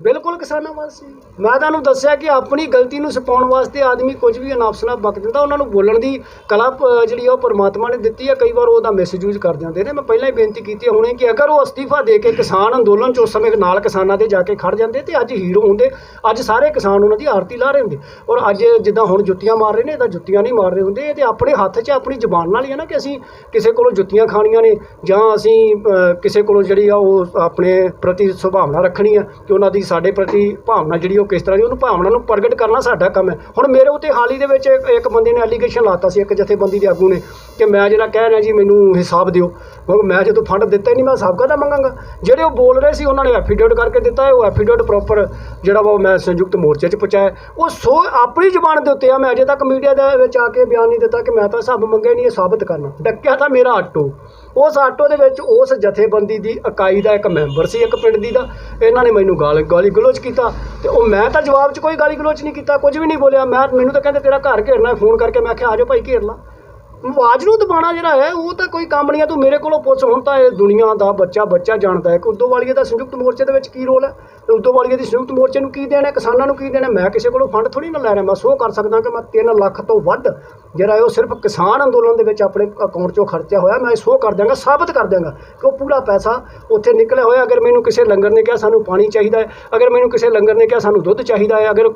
ਬਿਲਕੁਲ ਕਿਸਾਨਾਂ ਵਾਸਤੇ। ਮੈਂ ਤੁਹਾਨੂੰ ਦੱਸਿਆ ਕਿ ਆਪਣੀ ਗਲਤੀ ਨੂੰ ਛਪਾਉਣ ਵਾਸਤੇ ਆਦਮੀ ਕੁਝ ਵੀ ਅਨਾਪਸਨਾ ਬਕ ਦਿੰਦਾ, ਉਹਨਾਂ ਨੂੰ ਬੋਲਣ ਦੀ ਕਲਾ ਜਿਹੜੀ ਆ ਉਹ ਪਰਮਾਤਮਾ ਨੇ ਦਿੱਤੀ ਹੈ ਕਈ ਵਾਰ ਉਹਦਾ ਮਿਸਯੂਜ਼ ਕਰ ਜਾਂਦੇ ਨੇ। ਮੈਂ ਪਹਿਲਾਂ ਹੀ ਬੇਨਤੀ ਕੀਤੀ ਹੁਣੇ ਕਿ ਅਗਰ ਉਹ ਅਸਤੀਫਾ ਦੇ ਕੇ ਕਿਸਾਨ ਅੰਦੋਲਨ 'ਚ ਉਸ ਸਮੇਂ ਨਾਲ ਕਿਸਾਨਾਂ ਦੇ ਜਾ ਕੇ ਖੜ ਜਾਂਦੇ ਤੇ ਅੱਜ ਹੀਰੋ ਹੁੰਦੇ, ਅੱਜ ਸਾਰੇ ਕਿਸਾਨ ਉਹਨਾਂ ਦੀ ਆਰਤੀ ਲਾ ਰਹੇ ਹੁੰਦੇ। ਔਰ ਅੱਜ ਜਿੱਦਾਂ ਹੁਣ ਜੁੱਤੀਆਂ ਮਾਰ ਰਹੇ ਨੇ, ਤਾਂ ਜੁੱਤੀਆਂ ਨਹੀਂ ਮਾਰ ਰਹੇ ਹੁੰਦੇ, ਇਹ ਤੇ ਆਪਣੇ ਹੱਥ 'ਚ, ਆਪਣੀ ਜ਼ੁਬਾਨ ਨਾਲ ਹੀ ਹੈ ਨਾ ਕਿ ਅਸੀਂ ਕਿਸੇ ਕੋਲੋਂ ਜੁੱਤੀਆਂ ਖਾਣੀਆਂ ਨੇ ਜਾਂ ਅਸੀਂ ਕਿਸੇ ਕੋਲੋਂ ਜਿਹੜੀ ਆ ਉਹ ਆਪਣੇ ਪ੍ਰਤੀ ਸੁਭਾਵਨਾ ਰੱਖਣੀ ਆ ਕਿ ਉਹਨਾਂ ਦੀ ਸਾਡੇ ਪ੍ਰਤੀ ਭਾਵਨਾ ਜਿਹੜੀ ਉਹ ਕਿਸ ਤਰ੍ਹਾਂ ਦੀ, ਉਹਨੂੰ ਭਾਵਨਾ ਨੂੰ ਪ੍ਰਗਟ ਕਰਨਾ ਸਾਡਾ ਕੰਮ ਹੈ। ਹੁਣ ਮੇਰੇ ਉੱਤੇ ਹਾਲ ਹੀ ਦੇ ਵਿੱਚ ਇੱਕ- ਬੰਦੇ ਨੇ ਐਲੀਗੇਸ਼ਨ ਲਾਤਾ ਸੀ, ਇੱਕ ਜਥੇਬੰਦੀ ਦੇ ਆਗੂ ਨੇ, ਕਿ ਮੈਂ ਜਿਹੜਾ ਕਹਿ ਰਿਹਾ ਜੀ, ਮੈਨੂੰ ਹਿਸਾਬ ਦਿਓ। ਮੈਂ ਮੈਂ ਜਦੋਂ ਫੰਡ ਦਿੱਤਾ ਹੀ ਨਹੀਂ, ਮੈਂ ਹਿਸਾਬ ਕਾਹਦਾ ਮੰਗਾਂਗਾ? ਜਿਹੜੇ ਉਹ ਬੋਲ ਰਹੇ ਸੀ, ਉਹਨਾਂ ਨੇ ਐਫੀਡੇਵਿਟ ਕਰਕੇ ਦਿੱਤਾ ਹੈ, ਉਹ ਐਫੀਡੇਵਿਟ ਪ੍ਰੋਪਰ ਜਿਹੜਾ ਵਾ ਉਹ ਮੈਂ ਸੰਯੁਕਤ ਮੋਰਚੇ 'ਚ ਪਹੁੰਚਾਇਆ। ਉਹ ਸੋ ਆਪਣੀ ਜਬਾਨ ਦੇ ਉੱਤੇ ਆ, ਮੈਂ ਅਜੇ ਤੱਕ ਮੀਡੀਆ ਦੇ ਵਿੱਚ ਆ ਕੇ ਬਿਆਨ ਨਹੀਂ ਦਿੱਤਾ ਕਿ ਮੈਂ ਤਾਂ ਹਿਸਾਬ ਮੰਗਿਆ ਨਹੀਂ, ਇਹ ਸਾਬਤ ਕਰਨਾ। ਡੱਕਿਆ ਤਾਂ ਮੇਰਾ ਆਟੋ। ਉਸ ਆਟੋ ਦੇ ਵਿੱਚ ਉਸ ਜਥੇਬੰਦੀ ਦੀ ਇਕਾਈ ਦਾ ਇੱਕ ਮੈਂਬਰ ਸੀ, ਇੱਕ ਪਿੰਡ ਦੀ ਦਾ। ਇਹਨਾਂ ਨੇ ਮੈਨੂੰ ਗਾਲ ਗਾਲੀ ਗਲੋਚ ਕੀਤਾ ਤੇ ਉਹ ਮੈਂ ਤਾਂ ਜਵਾਬ 'ਚ ਕੋਈ ਗਾਲੀ ਗਲੋਚ ਨਹੀਂ ਕੀਤਾ, ਕੁਝ ਵੀ ਨਹੀਂ ਬੋਲਿਆ। ਮੈਂ ਮੈਨੂੰ ਤਾਂ ਕਹਿੰਦੇ ਤੇਰਾ ਘਰ ਘੇਰਨਾ ਫੋਨ ਕਰਕੇ ਮੈਂ ਆਖਿਆ ਆਜੋ ਭਾਈ ਘੇਰ ਲਾ। ਆਵਾਜ਼ ਨੂੰ ਦਬਾਣਾ ਜਿਹੜਾ ਹੈ, ਉਹ ਤਾਂ ਕੋਈ ਕੰਮ ਨਹੀਂ ਹੈ। ਤੂੰ ਮੇਰੇ ਕੋਲੋਂ ਪੁੱਛ, ਹੁਣ ਤਾਂ ਇਹ ਦੁਨੀਆ ਦਾ ਬੱਚਾ ਬੱਚਾ ਜਾਣਦਾ ਹੈ। ਕਿ ਉਦੋਂ ਵਾਲੀਏ ਦਾ ਸੰਯੁਕਤ ਮੋਰਚੇ ਦੇ ਵਿੱਚ ਕੀ ਰੋਲ ਹੈ? ਤੇ ਉਦੋਂ ਵਾਲੀਏ ਦੀ ਸੰਯੁਕਤ ਮੋਰਚੇ ਨੂੰ ਕੀ ਦੇਣਾ, ਕਿਸਾਨਾਂ ਨੂੰ ਕੀ ਦੇਣਾ? ਮੈਂ ਕਿਸੇ ਕੋਲੋਂ ਫੰਡ ਥੋੜੀ ਨਾ ਲੈ ਰਿਹਾ, ਮੈਂ ਸੋ ਕਰ ਸਕਦਾ ਕਿ ਮੈਂ 3 ਲੱਖ ਤੋਂ ਵੱਧ ਜਿਹੜਾ ਹੈ ਉਹ ਸਿਰਫ ਕਿਸਾਨ ਅੰਦੋਲਨ ਦੇ ਵਿੱਚ ਆਪਣੇ ਅਕਾਊਂਟ 'ਚੋਂ ਖਰਚਿਆ ਹੋਇਆ, ਮੈਂ ਸੋ ਕਰ ਦਿਆਂਗਾ, ਸਾਬਤ ਕਰ ਦਿਆਂਗਾ ਕਿ ਉਹ ਪੂਰਾ ਪੈਸਾ ਉੱਥੇ ਨਿਕਲਿਆ ਹੋਇਆ। ਅਗਰ ਮੈਨੂੰ ਕਿਸੇ ਲੰਗਰ ਨੇ ਕਿਹਾ ਸਾਨੂੰ ਪਾਣੀ ਚਾਹੀਦਾ ਹੈ, ਅਗਰ ਮੈਨੂੰ ਕਿਸੇ ਲੰਗਰ ਨੇ ਕਿਹਾ ਸਾਨੂੰ ਦੁੱਧ ਚਾਹੀਦਾ ਹੈ, ਅਗਰ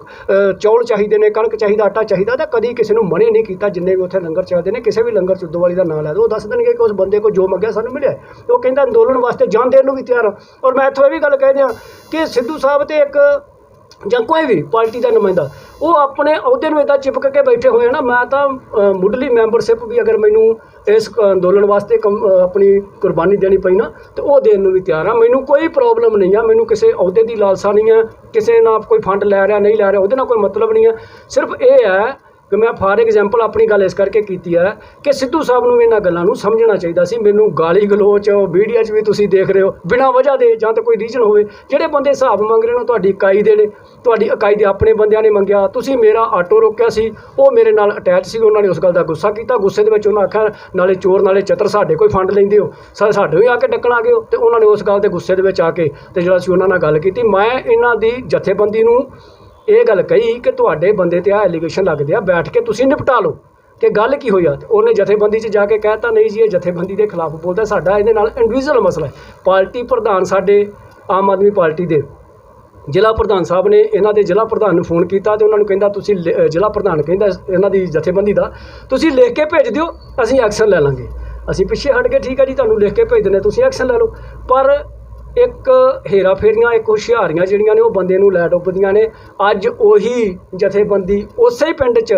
ਚੌਲ ਚਾਹੀਦੇ ਨੇ, ਕਣਕ ਚਾਹੀਦਾ, ਆਟਾ ਚਾਹੀਦਾ, ਤਾਂ ਕਦੀ ਕਿਸੇ ਨੂੰ ਮਨੇ ਨਹੀਂ ਕੀਤਾ ਜਿੰਨੇ ਵੀ ਉੱਥੇ ਲੰਗਰ ਚੱਲਦੇ ਨੇ। ਕਿਸੇ ਵੀ ਲੰਗਰ 'ਚ ਉਦੋਂ ਵਾਲੀ ਦਾ ਨਾਂ ਲੈ ਦਿਓ, ਉਹ ਦੱਸ ਦੇਣਗੇ ਕਿ ਉਸ ਬੰਦੇ ਕੋ ਜੋ ਮੰਗਿਆ ਸਾਨੂੰ ਮਿਲਿਆ ਉਹ ਕਹਿੰਦਾ ਅੰਦੋਲਨ ਵਾਸਤੇ ਜਾਨ ਦੇਣ ਨੂੰ ਵੀ ਤਿਆਰ ਹਾਂ। ਔਰ ਮੈਂ ਇੱਥੋਂ ਇਹ ਵੀ ਗੱਲ ਕਹਿ ਦਿਆਂ ਕਿ ਸਿੱਧੂ ਸਾਹਿਬ ਤੇ ਇੱਕ ਜਾਂ ਕੋਈ ਵੀ ਪਾਰਟੀ ਦਾ ਨੁਮਾਇੰਦਾ, ਉਹ ਆਪਣੇ ਅਹੁਦੇ ਨੂੰ ਇਦਾਂ ਚਿਪਕ ਕੇ ਬੈਠੇ ਹੋਏ ਆ ਨਾ, ਮੈਂ ਤਾਂ ਮੁੱਢਲੀ ਮੈਂਬਰਸ਼ਿਪ ਵੀ ਅਗਰ ਮੈਨੂੰ ਇਸ ਅੰਦੋਲਨ ਵਾਸਤੇ ਕੰਮ- ਆਪਣੀ ਕੁਰਬਾਨੀ ਦੇਣੀ ਪਈ ਨਾ, ਤੇ ਉਹ ਦੇਣ ਨੂੰ ਵੀ ਤਿਆਰ ਆ। ਮੈਨੂੰ ਕੋਈ ਪ੍ਰੋਬਲਮ ਨਹੀਂ ਆ, ਮੈਨੂੰ ਕਿਸੇ ਅਹੁਦੇ ਦੀ ਲਾਲਸਾ ਨਹੀਂ ਆ, ਕਿਸੇ ਨਾਲ ਕੋਈ ਫੰਡ ਲੈ ਰਿਹਾ, ਨਹੀਂ ਲੈ ਰਿਹਾ, ਉਹਦੇ ਨਾਲ ਕੋਈ ਮਤਲਬ ਨਹੀਂ ਆ। ਸਿਰਫ ਇਹ ਹੈ ਕਿ ਮੈਂ ਫਾਰ ਐਗਜ਼ਾਮਪਲ ਆਪਣੀ ਗੱਲ ਇਸ ਕਰਕੇ ਕੀਤੀ ਹੈ ਕਿ ਸਿੱਧੂ ਸਾਹਿਬ ਨੂੰ ਇਹਨਾਂ ਗੱਲਾਂ ਨੂੰ ਸਮਝਣਾ ਚਾਹੀਦਾ ਸੀ। ਮੈਨੂੰ ਗਾਲੀ ਗਲੋਚ ਵੀਡੀਓ 'ਚ ਵੀ ਤੁਸੀਂ ਦੇਖ ਰਹੇ ਹੋ, ਬਿਨਾਂ ਵਜ੍ਹਾ ਦੇ ਜਾਂ ਤਾਂ ਕੋਈ ਰੀਜ਼ਨ ਹੋਵੇ, ਜਿਹੜੇ ਬੰਦੇ ਹਿਸਾਬ ਮੰਗ ਰਹੇ ਨੇ ਉਹ ਤੁਹਾਡੀ ਇਕਾਈ ਦੇ ਨੇ, ਤੁਹਾਡੀ ਇਕਾਈ ਦੇ ਆਪਣੇ ਬੰਦਿਆਂ ਨੇ ਮੰਗਿਆ। ਤੁਸੀਂ ਮੇਰਾ ਆਟੋ ਰੋਕਿਆ ਸੀ, ਉਹ ਮੇਰੇ ਨਾਲ ਅਟੈਚ ਸੀ, ਉਹਨਾਂ ਨੇ ਉਸ ਗੱਲ ਦਾ ਗੁੱਸਾ ਕੀਤਾ, ਗੁੱਸੇ ਦੇ ਵਿੱਚ ਉਹਨਾਂ ਆਖਿਆ, ਨਾਲੇ ਚੋਰ, ਨਾਲੇ ਚਤਰ ਸਾਡੇ ਕੋਈ ਫੰਡ ਲੈਂਦੇ ਹੋ ਸਾ ਸਾਡੇ ਵੀ ਆ ਕੇ ਡੱਕਣ ਆ ਗਏ ਹੋ। ਤੇ ਉਹਨਾਂ ਨੇ ਉਸ ਗੱਲ ਦੇ ਗੁੱਸੇ ਦੇ ਵਿੱਚ ਆ ਕੇ ਤੇ ਜਿਹੜਾ ਸੀ ਉਹਨਾਂ ਨਾਲ ਗੱਲ ਕੀਤੀ, ਮੈਂ ਇਹਨਾਂ ਦੀ ਜਥੇਬੰਦੀ ਨੂੰ ਇਹ ਗੱਲ ਕਹੀ ਕਿ ਤੁਹਾਡੇ ਬੰਦੇ ਤੇ ਆ ਐਲੀਗੇਸ਼ਨ ਲੱਗਦੇ ਆ, ਬੈਠ ਕੇ ਤੁਸੀਂ ਨਿਪਟਾ ਲਓ। ਕਿ ਗੱਲ ਕੀ ਹੋਈ ਆ? ਤੇ ਉਹਨੇ ਜਥੇਬੰਦੀ 'ਚ ਜਾ ਕੇ ਕਹਿਤਾ, ਨਹੀਂ ਜੀ, ਇਹ ਜਥੇਬੰਦੀ ਦੇ ਖਿਲਾਫ ਬੋਲਦਾ ਸਾਡਾ ਇਹਦੇ ਨਾਲ ਇੰਡੀਵਿਜੂਅਲ ਮਸਲਾ ਹੈ। ਪਾਰਟੀ ਪ੍ਰਧਾਨ ਸਾਡੇ ਆਮ ਆਦਮੀ ਪਾਰਟੀ ਦੇ ਜ਼ਿਲ੍ਹਾ ਪ੍ਰਧਾਨ ਸਾਹਿਬ ਨੇ ਇਹਨਾਂ ਦੇ ਜ਼ਿਲ੍ਹਾ ਪ੍ਰਧਾਨ ਨੂੰ ਫੋਨ ਕੀਤਾ ਤੇ ਉਹਨਾਂ ਨੂੰ ਕਹਿੰਦਾ, ਤੁਸੀਂ ਲਿ- ਜ਼ਿਲ੍ਹਾ ਪ੍ਰਧਾਨ ਕਹਿੰਦਾ ਇਹਨਾਂ ਦੀ ਜਥੇਬੰਦੀ ਦਾ। ਤੁਸੀਂ ਲਿਖ ਕੇ ਭੇਜ ਦਿਓ, ਅਸੀਂ ਐਕਸ਼ਨ ਲੈ ਲਾਂਗੇ। ਅਸੀਂ ਪਿੱਛੇ ਹਟ ਕੇ ਠੀਕ ਹੈ ਜੀ, ਤੁਹਾਨੂੰ ਲਿਖ ਕੇ ਭੇਜ ਦਿੰਦੇ ਤੁਸੀਂ ਐਕਸ਼ਨ ਲੈ ਲਓ। ਪਰ ਇੱਕ ਹੇਰਾ ਫੇਰੀਆਂ, ਇੱਕ ਹੁਸ਼ਿਆਰੀਆਂ ਜਿਹੜੀਆਂ ਨੇ ਉਹ ਬੰਦੇ ਨੂੰ ਲੈ ਡੁੱਬਦੀਆਂ ਨੇ। ਅੱਜ ਉਹੀ ਜਥੇਬੰਦੀ ਉਸੇ ਪਿੰਡ 'ਚ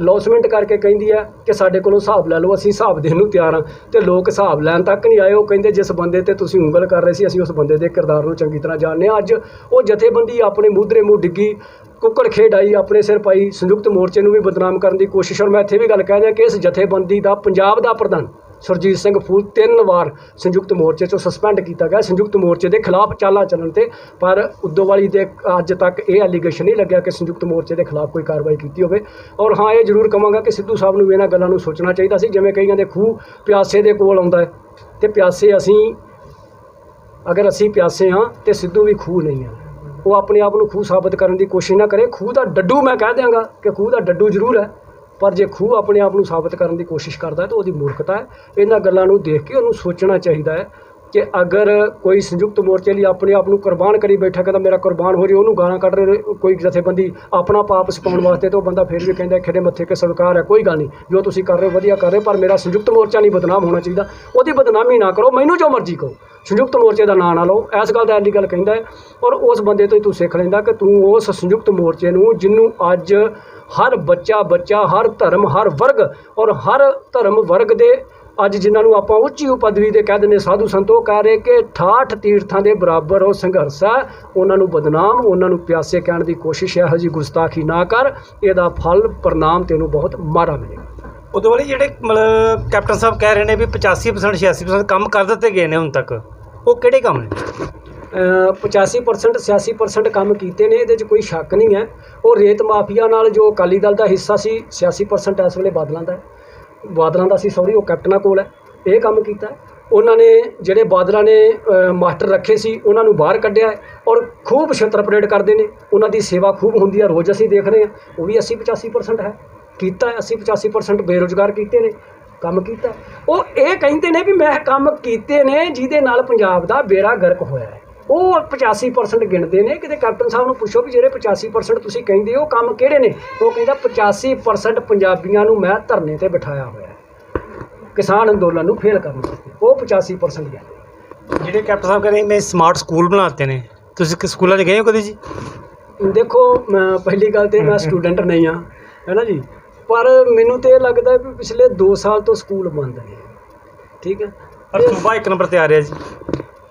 ਲੌਸਮੈਂਟ ਕਰਕੇ ਕਹਿੰਦੀ ਹੈ ਕਿ ਸਾਡੇ ਕੋਲੋਂ ਹਿਸਾਬ ਲੈ ਲਓ, ਅਸੀਂ ਹਿਸਾਬ ਦੇਣ ਨੂੰ ਤਿਆਰ ਹਾਂ ਤੇ ਲੋਕ ਹਿਸਾਬ ਲੈਣ ਤੱਕ ਨਹੀਂ ਆਏ। ਉਹ ਕਹਿੰਦੇ ਜਿਸ ਬੰਦੇ ਤੇ ਤੁਸੀਂ ਉਂਗਲ ਕਰ ਰਹੇ ਸੀ, ਅਸੀਂ ਉਸ ਬੰਦੇ ਦੇ ਕਿਰਦਾਰ ਨੂੰ ਚੰਗੀ ਤਰ੍ਹਾਂ ਜਾਣਦੇ ਹਾਂ। ਅੱਜ ਉਹ ਜਥੇਬੰਦੀ ਆਪਣੇ ਮੂਧਰੇ ਮੂੰਹ ਡਿੱਗੀ, ਕੁੱਕੜ ਖੇਡ ਆਈ, ਆਪਣੇ ਸਿਰ ਪਾਈ। ਸੰਯੁਕਤ ਮੋਰਚੇ ਨੂੰ ਵੀ ਬਦਨਾਮ ਕਰਨ ਦੀ ਕੋਸ਼ਿਸ਼, ਔਰ ਮੈਂ ਇੱਥੇ ਵੀ ਗੱਲ ਕਹਿ ਦਿਆਂ ਕਿ ਇਸ ਜਥੇਬੰਦੀ ਦਾ, ਪੰਜਾਬ ਦਾ ਪ੍ਰਧਾਨ ਸੁਰਜੀਤ ਸਿੰਘ ਫੂਲ ਤਿੰਨ ਵਾਰ ਸੰਯੁਕਤ ਮੋਰਚੇ ਤੋਂ ਸਸਪੈਂਡ ਕੀਤਾ ਗਿਆ। ਸੰਯੁਕਤ ਮੋਰਚੇ ਦੇ ਖਿਲਾਫ ਚਾਲਾਂ ਚੱਲਣ ਤੇ ਪਰ ਉਦੋਵਾਲੀ ਦੇ ਅੱਜ ਤੱਕ ਇਹ ਐਲੀਗੇਸ਼ਨ ਨਹੀਂ ਲੱਗਿਆ ਕਿ ਸੰਯੁਕਤ ਮੋਰਚੇ ਦੇ ਖਿਲਾਫ ਕੋਈ ਕਾਰਵਾਈ ਕੀਤੀ ਹੋਵੇ। ਔਰ ਹਾਂ, ਇਹ ਜ਼ਰੂਰ ਕਹਾਂਗਾ ਕਿ ਸਿੱਧੂ ਸਾਹਿਬ ਨੂੰ ਵੀ ਇਹਨਾਂ ਗੱਲਾਂ ਨੂੰ ਸੋਚਣਾ ਚਾਹੀਦਾ ਸੀ, ਜਿਵੇਂ ਕਈਆਂ ਦੇ ਖੂਹ ਪਿਆਸੇ ਦੇ ਕੋਲ ਆਉਂਦਾ ਹੈ। ਤੇ ਪਿਆਸੇ ਅਸੀਂ, ਅਗਰ ਅਸੀਂ ਪਿਆਸੇ ਹਾਂ ਤੇ ਸਿੱਧੂ ਵੀ ਖੂਹ ਨਹੀਂ ਹੈ। ਉਹ ਆਪਣੇ ਆਪ ਨੂੰ ਖੂਹ ਸਾਬਤ ਕਰਨ ਦੀ ਕੋਸ਼ਿਸ਼ ਨਾ ਕਰੇ। ਖੂਹ ਦਾ ਡੱਡੂ ਮੈਂ ਕਹਿ ਦਿਆਂਗਾ ਕਿ ਖੂਹ ਦਾ ਡੱਡੂ ਜ਼ਰੂਰ ਹੈ। ਪਰ ਜੇ ਖੂਹ ਆਪਣੇ ਆਪ ਨੂੰ ਸਾਬਤ ਕਰਨ ਦੀ ਕੋਸ਼ਿਸ਼ ਕਰਦਾ ਹੈ ਤਾਂ ਉਹਦੀ ਮੂਰਖਤਾ ਹੈ। ਇਹਨਾਂ ਗੱਲਾਂ ਨੂੰ ਦੇਖ ਕੇ ਉਹਨੂੰ ਸੋਚਣਾ ਚਾਹੀਦਾ ਹੈ ਕਿ ਅਗਰ ਕੋਈ ਸੰਯੁਕਤ ਮੋਰਚੇ ਲਈ ਆਪਣੇ ਆਪ ਨੂੰ ਕੁਰਬਾਨ ਕਰੀ ਬੈਠਾ ਕਹਿੰਦਾ ਮੇਰਾ ਕੁਰਬਾਨ ਹੋ ਜੇ ਉਹਨੂੰ ਗਾਲਾਂ ਕੱਢ ਰਹੇ ਕੋਈ ਜਥੇਬੰਦੀ ਆਪਣਾ ਪਾਪ ਸਪਾਉਣ ਵਾਸਤੇ ਤਾਂ ਉਹ ਬੰਦਾ ਫਿਰ ਵੀ ਕਹਿੰਦਾ ਖੇੜੇ ਮੱਥੇ ਕੇ ਸਵੀਕਾਰ ਹੈ ਕੋਈ ਗੱਲ ਨਹੀਂ ਜੋ ਤੁਸੀਂ ਕਰ ਰਹੇ ਹੋ ਵਧੀਆ ਕਰ ਰਹੇ ਹੋ, ਪਰ ਮੇਰਾ ਸੰਯੁਕਤ ਮੋਰਚਾ ਨਹੀਂ ਬਦਨਾਮ ਹੋਣਾ ਚਾਹੀਦਾ। ਉਹਦੀ ਬਦਨਾਮੀ ਨਾ ਕਰੋ ਮੈਨੂੰ ਜੋ ਮਰਜ਼ੀ ਕਹੋ। ਸੰਯੁਕਤ ਮੋਰਚੇ ਦਾ ਨਾਂ ਨਾ ਲਓ ਇਸ ਗੱਲ ਦਾ ਐਲੀ ਗੱਲ ਕਹਿੰਦਾ ਹੈ ਔਰ ਉਸ ਬੰਦੇ ਤੋਂ ਹੀ ਤੂੰ ਸਿੱਖ ਲੈਂਦਾ ਕਿ ਤੂੰ ਉਸ ਸੰਯੁਕਤ ਮੋਰਚੇ ਨੂੰ ਜਿਹਨੂੰ ਅੱਜ ਹਰ ਬੱਚਾ ਬੱਚਾ, ਹਰ ਧਰਮ, ਹਰ ਵਰਗ ਔਰ ਹਰ ਧਰਮ ਵਰਗ ਦੇ ਅੱਜ ਜਿਨ੍ਹਾਂ ਨੂੰ ਆਪਾਂ ਉੱਚੀ ਪਦਵੀ ਦੇ ਕਹਿ ਦਿੰਦੇ ਸਾਧੂ ਸੰਤ ਉਹ ਕਹਿ ਰਹੇ ਕਿ 68 ਤੀਰਥਾਂ ਦੇ ਬਰਾਬਰ ਉਹ ਸੰਘਰਸ਼ ਹੈ, ਉਹਨਾਂ ਨੂੰ ਬਦਨਾਮ, ਉਹਨਾਂ ਨੂੰ ਪਿਆਸੇ ਕਹਿਣ ਦੀ ਕੋਸ਼ਿਸ਼ ਹੈ ਹਜੀ ਗੁਸਤਾਖੀ ਨਾ ਕਰ, ਇਹਦਾ ਫਲ ਪ੍ਰਣਾਮ ਤੈਨੂੰ ਬਹੁਤ ਮਾੜਾ ਮਿਲੇਗਾ। ਉਦੋਂ ਵਾਲੇ ਜਿਹੜੇ ਮਤਲਬ ਕੈਪਟਨ ਸਾਹਿਬ ਕਹਿ ਰਹੇ ਨੇ ਵੀ 85% 86% ਕੰਮ ਕਰ ਦਿੱਤੇ ਗਏ ਨੇ ਹੁਣ ਤੱਕ, ਉਹ ਕਿਹੜੇ ਕੰਮ ਨੇ? 85% 86% ਕੰਮ ਕੀਤੇ ਨੇ, ਇਹਦੇ 'ਚ ਕੋਈ ਸ਼ੱਕ ਨਹੀਂ ਹੈ। ਉਹ ਰੇਤ ਮਾਫੀਆ ਨਾਲ ਜੋ ਅਕਾਲੀ ਦਲ ਦਾ ਹਿੱਸਾ ਸੀ 86% ਇਸ ਵੇਲੇ ਬਾਦਲਾਂ ਦਾ ਹੈ। ਬਾਦਲਾਂ ਦਾ ਸੀ ਸੌਰੀ ਉਹ ਕੈਪਟਨਾਂ ਕੋਲ ਹੈ। ਇਹ ਕੰਮ ਕੀਤਾ ਉਹਨਾਂ ਨੇ ਜਿਹੜੇ ਬਾਦਲਾਂ ਨੇ ਮਾਸਟਰ ਰੱਖੇ ਸੀ, ਉਹਨਾਂ ਨੂੰ ਬਾਹਰ ਕੱਢਿਆ ਔਰ ਖੂਬ ਛਤਰ ਪਰੇਡ ਕਰਦੇ ਨੇ। ਉਹਨਾਂ ਦੀ ਸੇਵਾ ਖੂਬ ਹੁੰਦੀ ਹੈ ਰੋਜ਼ ਅਸੀਂ ਦੇਖ ਰਹੇ ਹਾਂ। ਉਹ ਵੀ 80 85% ਹੈ। ਕੀਤਾ ਹੈ 80 85% ਬੇਰੁਜ਼ਗਾਰ ਕੀਤੇ ਨੇ, ਕੰਮ ਕੀਤਾ ਉਹ ਇਹ ਕਹਿੰਦੇ ਨੇ ਵੀ ਮੈਂ ਕੰਮ ਕੀਤੇ ਨੇ, ਜਿਹਦੇ ਨਾਲ ਪੰਜਾਬ ਦਾ ਬੇੜਾ ਗਰਕ ਹੋਇਆ ਹੈ। ਉਹ 85% ਗਿਣਦੇ ਨੇ। ਕਿਤੇ ਕੈਪਟਨ ਸਾਹਿਬ ਨੂੰ ਪੁੱਛੋ ਵੀ ਜਿਹੜੇ 85% ਤੁਸੀਂ ਕਹਿੰਦੇ ਹੋ ਕੰਮ ਕਿਹੜੇ ਨੇ? ਉਹ ਕਹਿੰਦਾ 85% ਪੰਜਾਬੀਆਂ ਨੂੰ ਮੈਂ ਧਰਨੇ ਤੇ ਬਿਠਾਇਆ ਹੋਇਆ ਹੈ। ਕਿਸਾਨ ਅੰਦੋਲਨ ਨੂੰ ਫੇਲ ਕਰਨ ਵਾਸਤੇ। ਉਹ 85% ਗਿਣਦੇ ਜਿਹੜੇ ਕੈਪਟਨ ਸਾਹਿਬ ਕਹਿੰਦੇ ਮੈਂ ਸਮਾਰਟ ਸਕੂਲ ਬਣਾਤੇ ਨੇ। ਤੁਸੀਂ ਕਿ ਸਕੂਲਾਂ 'ਚ ਗਏ ਹੋ ਕਦੇ ਜੀ? ਦੇਖੋ ਮੈਂ ਪਹਿਲੀ ਗੱਲ ਤੇ *laughs* ਮੈਂ ਸਟੂਡੈਂਟ ਨਹੀਂ ਆ ਹੈ ਨਾ ਜੀ? ਪਰ ਮੈਨੂੰ ਤੇ ਇਹ ਲੱਗਦਾ ਵੀ ਪਿਛਲੇ 2 ਸਾਲ ਤੋਂ ਸਕੂਲ ਬੰਦ ਨੇ। ਠੀਕ ਹੈ? ਪਰ ਸੂਬਾ ਇੱਕ ਨੰਬਰ ਤੇ ਆ ਰਿਹਾ ਜੀ।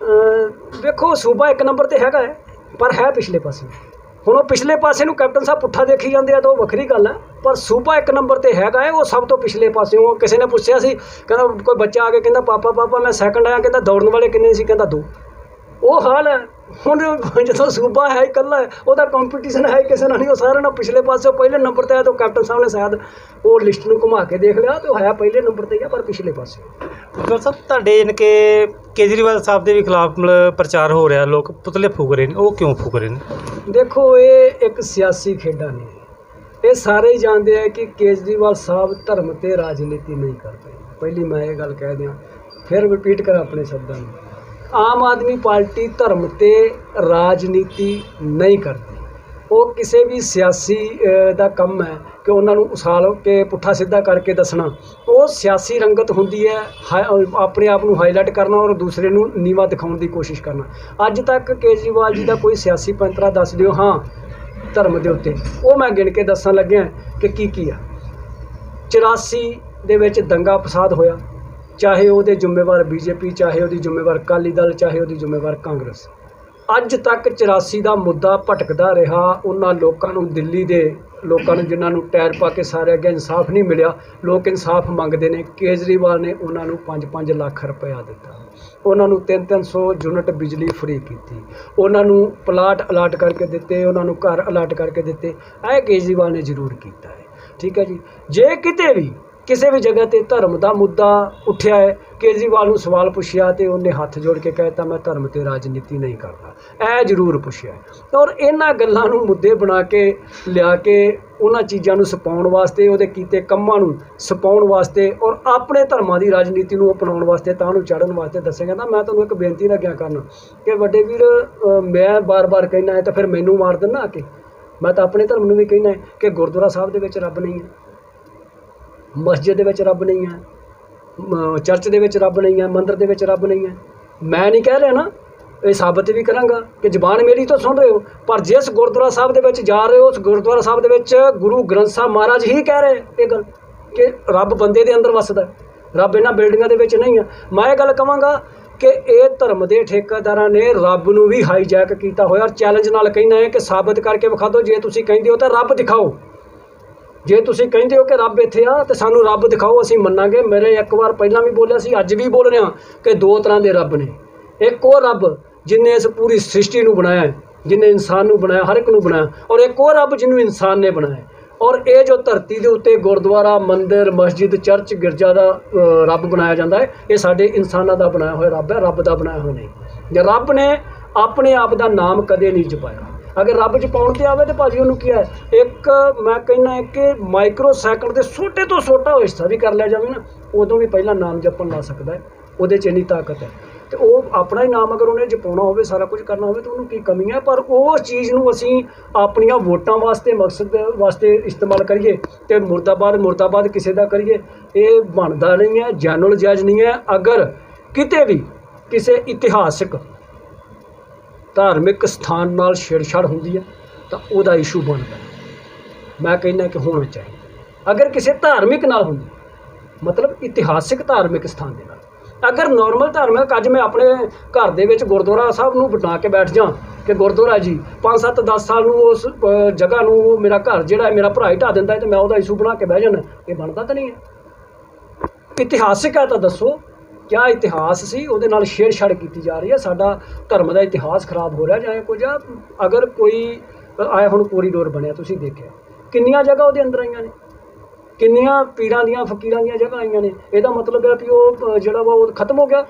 ਵੇਖੋ, ਸੂਬਾ ਇੱਕ ਨੰਬਰ ਤੇ ਹੈਗਾ ਹੈ, ਪਰ ਹੈ ਪਿਛਲੇ ਪਾਸੇ। ਹੁਣ ਉਹ ਪਿਛਲੇ ਪਾਸੇ ਨੂੰ ਕੈਪਟਨ ਸਾਹਿਬ ਪੁੱਠਾ ਦੇਖੀ ਜਾਂਦੇ ਆ ਤਾਂ ਉਹ ਵੱਖਰੀ ਗੱਲ ਹੈ, ਪਰ ਸੂਬਾ ਇੱਕ ਨੰਬਰ ਤੇ ਹੈਗਾ ਹੈ, ਉਹ ਸਭ ਤੋਂ ਪਿਛਲੇ ਪਾਸੇ। ਉਹ ਕਿਸੇ ਨੇ ਪੁੱਛਿਆ ਸੀ, ਕਹਿੰਦਾ ਕੋਈ ਬੱਚਾ ਆ ਕੇ ਕਹਿੰਦਾ, ਪਾਪਾ ਪਾਪਾ, ਮੈਂ ਸੈਕੰਡ ਆਇਆ, ਕਹਿੰਦਾ, ਦੌੜਨ ਵਾਲੇ ਕਿੰਨੇ ਸੀ? ਕਹਿੰਦਾ, ਦੋ। ਉਹ ਹਾਲ ਹੈ, ਹੁਣ ਜਦੋਂ ਸੂਬਾ ਹੈ ਇਕੱਲਾ ਹੈ ਉਹਦਾ ਕੰਪੀਟੀਸ਼ਨ ਹੈ ਕਿਸੇ ਨਾਲ ਨਹੀਂ, ਉਹ ਸਾਰਿਆਂ ਨਾਲ ਪਿਛਲੇ ਪਾਸੇ ਪਹਿਲੇ ਨੰਬਰ ਤੇ ਆਇਆ ਤਾਂ ਕੈਪਟਨ ਸਾਹਿਬ ਨੇ ਸ਼ਾਇਦ ਉਹ ਲਿਸਟ ਨੂੰ ਘੁਮਾ ਕੇ ਦੇਖ ਲਿਆ, ਤੇ ਉਹ ਹੈ ਪਹਿਲੇ ਨੰਬਰ ਤੇ ਹੀ ਆ, ਪਰ ਪਿਛਲੇ ਪਾਸੇ। ਉਦੋਂ ਸਭ ਤੁਹਾਡੇ ਇਨ ਕੇ ਕੇਜਰੀਵਾਲ ਸਾਹਿਬ ਦੇ ਵੀ ਖਿਲਾਫ ਮਤਲਬ ਪ੍ਰਚਾਰ ਹੋ ਰਿਹਾ, ਲੋਕ ਪੁਤਲੇ ਫੂਕ ਰਹੇ ਨੇ, ਉਹ ਕਿਉਂ ਫੂਕ ਰਹੇ ਨੇ? ਦੇਖੋ, ਇਹ ਇੱਕ ਸਿਆਸੀ ਖੇਡਾਂ ਨੇ। ਇਹ ਸਾਰੇ ਹੀ ਜਾਣਦੇ ਆ ਕਿ ਕੇਜਰੀਵਾਲ ਸਾਹਿਬ ਧਰਮ ਤੇ ਰਾਜਨੀਤੀ ਨਹੀਂ ਕਰਦੇ। ਪਹਿਲੀ ਮੈਂ ਇਹ ਗੱਲ ਕਹਿ ਦਿਆਂ, ਫਿਰ ਰਿਪੀਟ ਕਰਾਂ ਆਪਣੇ ਸ਼ਬਦਾਂ ਨੂੰ। ਆਮ ਆਦਮੀ ਪਾਰਟੀ ਧਰਮ ਤੇ ਰਾਜਨੀਤੀ ਨਹੀਂ ਕਰਦੀ। ਉਹ ਕਿਸੇ ਵੀ ਸਿਆਸੀ ਦਾ ਕੰਮ ਹੈ ਕਿ ਉਹਨਾਂ ਨੂੰ ਉਸਾਲ ਕੇ ਪੁੱਠਾ ਸਿੱਧਾ ਕਰਕੇ ਦੱਸਣਾ। ਉਹ ਸਿਆਸੀ ਰੰਗਤ ਹੁੰਦੀ ਹੈ ਹਾਈ- ਆਪਣੇ ਆਪ ਨੂੰ ਹਾਈਲਾਈਟ ਕਰਨਾ ਔਰ ਦੂਸਰੇ ਨੂੰ ਨੀਵਾ ਦਿਖਾਉਣ ਦੀ ਕੋਸ਼ਿਸ਼ ਕਰਨਾ। ਅੱਜ ਤੱਕ ਕੇਜਰੀਵਾਲ ਜੀ ਦਾ ਕੋਈ ਸਿਆਸੀ ਪੰਤਰਾ ਦੱਸ ਦਿਓ। ਹਾਂ, ਧਰਮ ਦੇ ਉੱਤੇ। ਉਹ ਮੈਂ ਗਿਣ ਕੇ ਦੱਸਣ ਲੱਗਿਆ ਕਿ ਕੀ ਕੀ ਆ। 84 ਦੇ ਵਿੱਚ ਦੰਗਾ ਫਸਾਦ ਹੋਇਆ। ਚਾਹੇ ਉਹਦੇ ਜ਼ਿੰਮੇਵਾਰ ਬੀਜੇਪੀ, ਚਾਹੇ ਉਹਦੀ ਜ਼ਿੰਮੇਵਾਰ ਅਕਾਲੀ ਦਲ, ਚਾਹੇ ਉਹਦੀ ਜ਼ਿੰਮੇਵਾਰ ਕਾਂਗਰਸ। ਅੱਜ ਤੱਕ 84 ਦਾ ਮੁੱਦਾ ਭਟਕਦਾ ਰਿਹਾ। ਉਹਨਾਂ ਲੋਕਾਂ ਨੂੰ ਦਿੱਲੀ ਦੇ ਲੋਕਾਂ ਨੂੰ ਜਿਨ੍ਹਾਂ ਨੂੰ ਟਾਇਰ ਪਾ ਕੇ ਸਾਰੇ ਅੱਗੇ ਇਨਸਾਫ ਨਹੀਂ ਮਿਲਿਆ, ਲੋਕ ਇਨਸਾਫ ਮੰਗਦੇ ਨੇ। ਕੇਜਰੀਵਾਲ ਨੇ ਉਹਨਾਂ ਨੂੰ 5-5 ਲੱਖ ਰੁਪਇਆ ਦਿੱਤਾ। ਉਹਨਾਂ ਨੂੰ 3-300 ਯੂਨਿਟ ਬਿਜਲੀ ਫ੍ਰੀ ਕੀਤੀ। ਉਹਨਾਂ ਨੂੰ ਪਲਾਟ ਅਲਾਟ ਕਰਕੇ ਦਿੱਤੇ, ਉਹਨਾਂ ਨੂੰ ਘਰ ਅਲਾਟ ਕਰਕੇ ਦਿੱਤੇ। ਇਹ ਕੇਜਰੀਵਾਲ ਨੇ ਜ਼ਰੂਰ ਕੀਤਾ ਹੈ। ਠੀਕ ਹੈ ਜੀ। ਜੇ ਕਿਤੇ ਵੀ ਕਿਸੇ ਵੀ ਜਗ੍ਹਾ ਤੇ ਧਰਮ ਦਾ ਮੁੱਦਾ ਉੱਠਿਆ ਹੈ, ਕੇਜਰੀਵਾਲ ਨੂੰ ਸਵਾਲ ਪੁੱਛਿਆ ਅਤੇ ਉਹਨੇ ਹੱਥ ਜੋੜ ਕੇ ਕਹਿ ਦਿੱਤਾ, ਮੈਂ ਧਰਮ ਤੇ ਰਾਜਨੀਤੀ ਨਹੀਂ ਕਰਦਾ। ਇਹ ਜ਼ਰੂਰ ਪੁੱਛਿਆ ਔਰ ਇਹਨਾਂ ਗੱਲਾਂ ਨੂੰ ਮੁੱਦੇ ਬਣਾ ਕੇ ਲਿਆ ਕੇ ਉਹਨਾਂ ਚੀਜ਼ਾਂ ਨੂੰ ਸਪਾਉਣ ਵਾਸਤੇ, ਉਹਦੇ ਕੀਤੇ ਕੰਮਾਂ ਨੂੰ ਸਪਾਉਣ ਵਾਸਤੇ ਔਰ ਆਪਣੇ ਧਰਮਾਂ ਦੀ ਰਾਜਨੀਤੀ ਨੂੰ ਅਪਣਾਉਣ ਵਾਸਤੇ, ਤਾਂ ਨੂੰ ਚੜ੍ਹਨ ਵਾਸਤੇ ਦੱਸਿਆ ਜਾਂਦਾ। ਮੈਂ ਤੁਹਾਨੂੰ ਇੱਕ ਬੇਨਤੀ ਲੱਗਿਆ ਕਰਨ ਕਿ ਵੱਡੇ ਵੀਰ ਮੈਂ ਬਾਰ-ਬਾਰ ਕਹਿਣਾ ਹੈ, ਤਾਂ ਫਿਰ ਮੈਨੂੰ ਮਾਰ ਦੇਣਾ ਕਿ ਮੈਂ ਤਾਂ ਆਪਣੇ ਧਰਮ ਨੂੰ ਵੀ ਕਹਿਣਾ ਹੈ ਕਿ ਗੁਰਦੁਆਰਾ ਸਾਹਿਬ ਦੇ ਵਿੱਚ ਰੱਬ ਨਹੀਂ ਹੈ। ਮਸਜਿਦ ਦੇ ਵਿੱਚ ਰੱਬ ਨਹੀਂ ਹੈ ਚਰਚ ਦੇ ਵਿੱਚ ਰੱਬ ਨਹੀਂ ਹੈ, ਮੰਦਿਰ ਦੇ ਵਿੱਚ ਰੱਬ ਨਹੀਂ ਹੈ। ਮੈਂ ਨਹੀਂ ਕਹਿ ਰਿਹਾ ਨਾ, ਇਹ ਸਾਬਤ ਵੀ ਕਰਾਂਗਾ ਕਿ ਜ਼ਬਾਨ ਮੇਰੀ ਤੋਂ ਸੁਣ ਰਹੇ ਹੋ, ਪਰ ਜਿਸ ਗੁਰਦੁਆਰਾ ਸਾਹਿਬ ਦੇ ਵਿੱਚ ਜਾ ਰਹੇ ਹੋ, ਉਸ ਗੁਰਦੁਆਰਾ ਸਾਹਿਬ ਦੇ ਵਿੱਚ ਗੁਰੂ ਗ੍ਰੰਥ ਸਾਹਿਬ ਮਹਾਰਾਜ ਹੀ ਕਹਿ ਰਹੇ ਇਹ ਗੱਲ ਕਿ ਰੱਬ ਬੰਦੇ ਦੇ ਅੰਦਰ ਵਸਦਾ ਰੱਬ ਇਹਨਾਂ ਬਿਲਡਿੰਗਾਂ ਦੇ ਵਿੱਚ ਨਹੀਂ ਹੈ। ਮੈਂ ਇਹ ਗੱਲ ਕਹਾਂਗਾ ਕਿ ਇਹ ਧਰਮ ਦੇ ਠੇਕੇਦਾਰਾਂ ਨੇ ਰੱਬ ਨੂੰ ਵੀ ਹਾਈਜੈਕ ਕੀਤਾ ਹੋਇਆ ਔਰ ਚੈਲੰਜ ਨਾਲ ਕਹਿੰਦਾ ਹੈ ਕਿ ਸਾਬਤ ਕਰਕੇ ਵਿਖਾ ਦਿਓ। ਜੇ ਤੁਸੀਂ ਕਹਿੰਦੇ ਹੋ ਤਾਂ ਰੱਬ ਦਿਖਾਓ। ਜੇ ਤੁਸੀਂ ਕਹਿੰਦੇ ਹੋ ਕਿ ਰੱਬ ਇੱਥੇ ਆ, ਤੇ ਸਾਨੂੰ ਰੱਬ ਦਿਖਾਓ, ਅਸੀਂ ਮੰਨਾਂਗੇ। ਮੇਰੇ ਇੱਕ ਵਾਰ ਪਹਿਲਾਂ ਵੀ ਬੋਲਿਆ ਸੀ, ਅੱਜ ਵੀ ਬੋਲ ਰਿਹਾ ਕਿ ਦੋ ਤਰ੍ਹਾਂ ਦੇ ਰੱਬ ਨੇ। ਇੱਕ ਉਹ ਰੱਬ ਜਿਨੇ ਇਸ ਪੂਰੀ ਸ੍ਰਿਸ਼ਟੀ ਨੂੰ ਬਣਾਇਆ ਹੈ, ਜਿਨੇ ਇਨਸਾਨ ਨੂੰ ਬਣਾਇਆ, ਹਰ ਇੱਕ ਨੂੰ ਬਣਾਇਆ, ਔਰ ਇੱਕ ਉਹ ਰੱਬ ਜਿਹਨੂੰ ਇਨਸਾਨ ਨੇ ਬਣਾਇਆ ਔਰ ਇਹ ਜੋ ਧਰਤੀ ਦੇ ਉੱਤੇ ਗੁਰਦੁਆਰਾ, ਮੰਦਿਰ, ਮਸਜਿਦ, ਚਰਚ, ਗਿਰਜਾ ਦਾ ਰੱਬ ਬਣਾਇਆ ਜਾਂਦਾ ਹੈ, ਇਹ ਸਾਡੇ ਇਨਸਾਨਾਂ ਦਾ ਬਣਾਇਆ ਹੋਇਆ ਰੱਬ ਹੈ, ਰੱਬ ਦਾ ਬਣਾਇਆ ਹੋਇਆ ਨਹੀਂ। ਜੇ ਰੱਬ ਨੇ ਆਪਣੇ ਆਪ ਦਾ ਨਾਮ ਕਦੇ ਨਹੀਂ ਜਪਾਇਆ ਅਗਰ ਰੱਬ ਜਪਾਉਣ ਤੇ ਆਵੇ ਤੇ ਭਾਜੀ ਉਹਨੂੰ ਕੀ ਹੈ? ਇੱਕ ਮੈਂ ਕਹਿੰਦਾ ਕਿ ਮਾਈਕਰੋ ਸੈਕਿੰਡ ਦੇ ਛੋਟੇ ਤੋਂ ਛੋਟਾ ਹਿੱਸਾ ਵੀ ਕਰ ਲਿਆ ਜਾਵੇ ਨਾ, ਉਦੋਂ ਵੀ ਪਹਿਲਾਂ ਨਾਮ ਜਪਣ ਲਾ ਸਕਦਾ ਹੈ, ਉਹਦੇ 'ਚ ਇੰਨੀ ਤਾਕਤ ਹੈ। ਤੇ ਉਹ ਆਪਣਾ ਹੀ ਨਾਮ ਅਗਰ ਉਹਨੇ ਜਪਾਉਣਾ ਹੋਵੇ, ਸਾਰਾ ਕੁਝ ਕਰਨਾ ਹੋਵੇ, ਤਾਂ ਉਹਨੂੰ ਕੀ ਕਮੀ ਹੈ? ਪਰ ਉਹ ਚੀਜ਼ ਨੂੰ ਅਸੀਂ ਆਪਣੀਆਂ ਵੋਟਾਂ ਵਾਸਤੇ, ਮਕਸਦ ਵਾਸਤੇ ਇਸਤੇਮਾਲ ਕਰੀਏ ਤੇ ਮੁਰਦਾਬਾਦ ਮੁਰਦਾਬਾਦ ਕਿਸੇ ਦਾ ਕਰੀਏ, ਇਹ ਬਣਦਾ ਨਹੀਂ ਹੈ, ਜੈਨੂਅਲ ਜਾਇਜ਼ ਨਹੀਂ ਹੈ। ਅਗਰ ਕਿਤੇ ਵੀ ਕਿਸੇ ਇਤਿਹਾਸਿਕ ਧਾਰਮਿਕ ਸਥਾਨ ਨਾਲ ਛੇੜਛਾੜ ਹੁੰਦੀ ਹੈ, ਤਾਂ ਉਹਦਾ ਇਸ਼ੂ ਬਣਦਾ ਮੈਂ ਕਹਿੰਦਾ ਕਿ ਹੋਣਾ ਚਾਹੀਦਾ ਅਗਰ ਕਿਸੇ ਧਾਰਮਿਕ ਨਾਲ ਹੁੰਦੀ ਮਤਲਬ ਇਤਿਹਾਸਿਕ ਧਾਰਮਿਕ ਸਥਾਨ ਦੇ ਨਾਲ। ਅਗਰ ਨਾਰਮਲ ਧਾਰਮਿਕ, ਅੱਜ ਮੈਂ ਆਪਣੇ ਘਰ ਦੇ ਵਿੱਚ ਗੁਰਦੁਆਰਾ ਸਾਹਿਬ ਨੂੰ ਬਣਾ ਕੇ ਬੈਠ ਜਾਂ ਕਿ ਗੁਰਦੁਆਰਾ ਜੀ 5 7 10 ਸਾਲ ਨੂੰ ਉਸ ਜਗ੍ਹਾ ਨੂੰ ਮੇਰਾ ਘਰ ਜਿਹੜਾ ਮੇਰਾ ਭਰਾ ਹੀ ਢਾ ਦਿੰਦਾ ਹੈ ਤੇ ਮੈਂ ਉਹਦਾ ਇਸ਼ੂ ਬਣਾ ਕੇ ਬਹਿ ਜਾਣਾ ਇਹ ਬਣਦਾ ਤਾਂ ਨਹੀਂ ਹੈ। ਇਤਿਹਾਸਿਕ ਹੈ ਤਾਂ ਦੱਸੋ ਕਿਆ ਇਤਿਹਾਸ ਸੀ, ਉਹਦੇ ਨਾਲ ਛੇੜਛਾੜ ਕੀਤੀ ਜਾ ਰਹੀ ਹੈ। ਸਾਡਾ ਧਰਮ ਦਾ ਇਤਿਹਾਸ ਖਰਾਬ ਹੋ ਰਿਹਾ ਜਾਂ ਕੁਝ ਆ। ਅਗਰ ਕੋਈ ਆਇਆ ਹੁਣ ਕੋਰੀਡੋਰ ਬਣਿਆ, ਤੁਸੀਂ ਦੇਖਿਆ। ਕਿੰਨੀਆਂ ਜਗ੍ਹਾ ਉਹਦੇ ਅੰਦਰ ਆਈਆਂ ਨੇ? ਕਿੰਨੀਆਂ ਪੀਰਾਂ ਦੀਆਂ, ਫਕੀਰਾਂ ਦੀਆਂ ਜਗ੍ਹਾ ਆਈਆਂ ਨੇ? ਇਹਦਾ ਮਤਲਬ ਹੈ ਕਿ ਉਹ ਜਿਹੜਾ ਵਾ ਉਹ ਖਤਮ ਹੋ ਗਿਆ।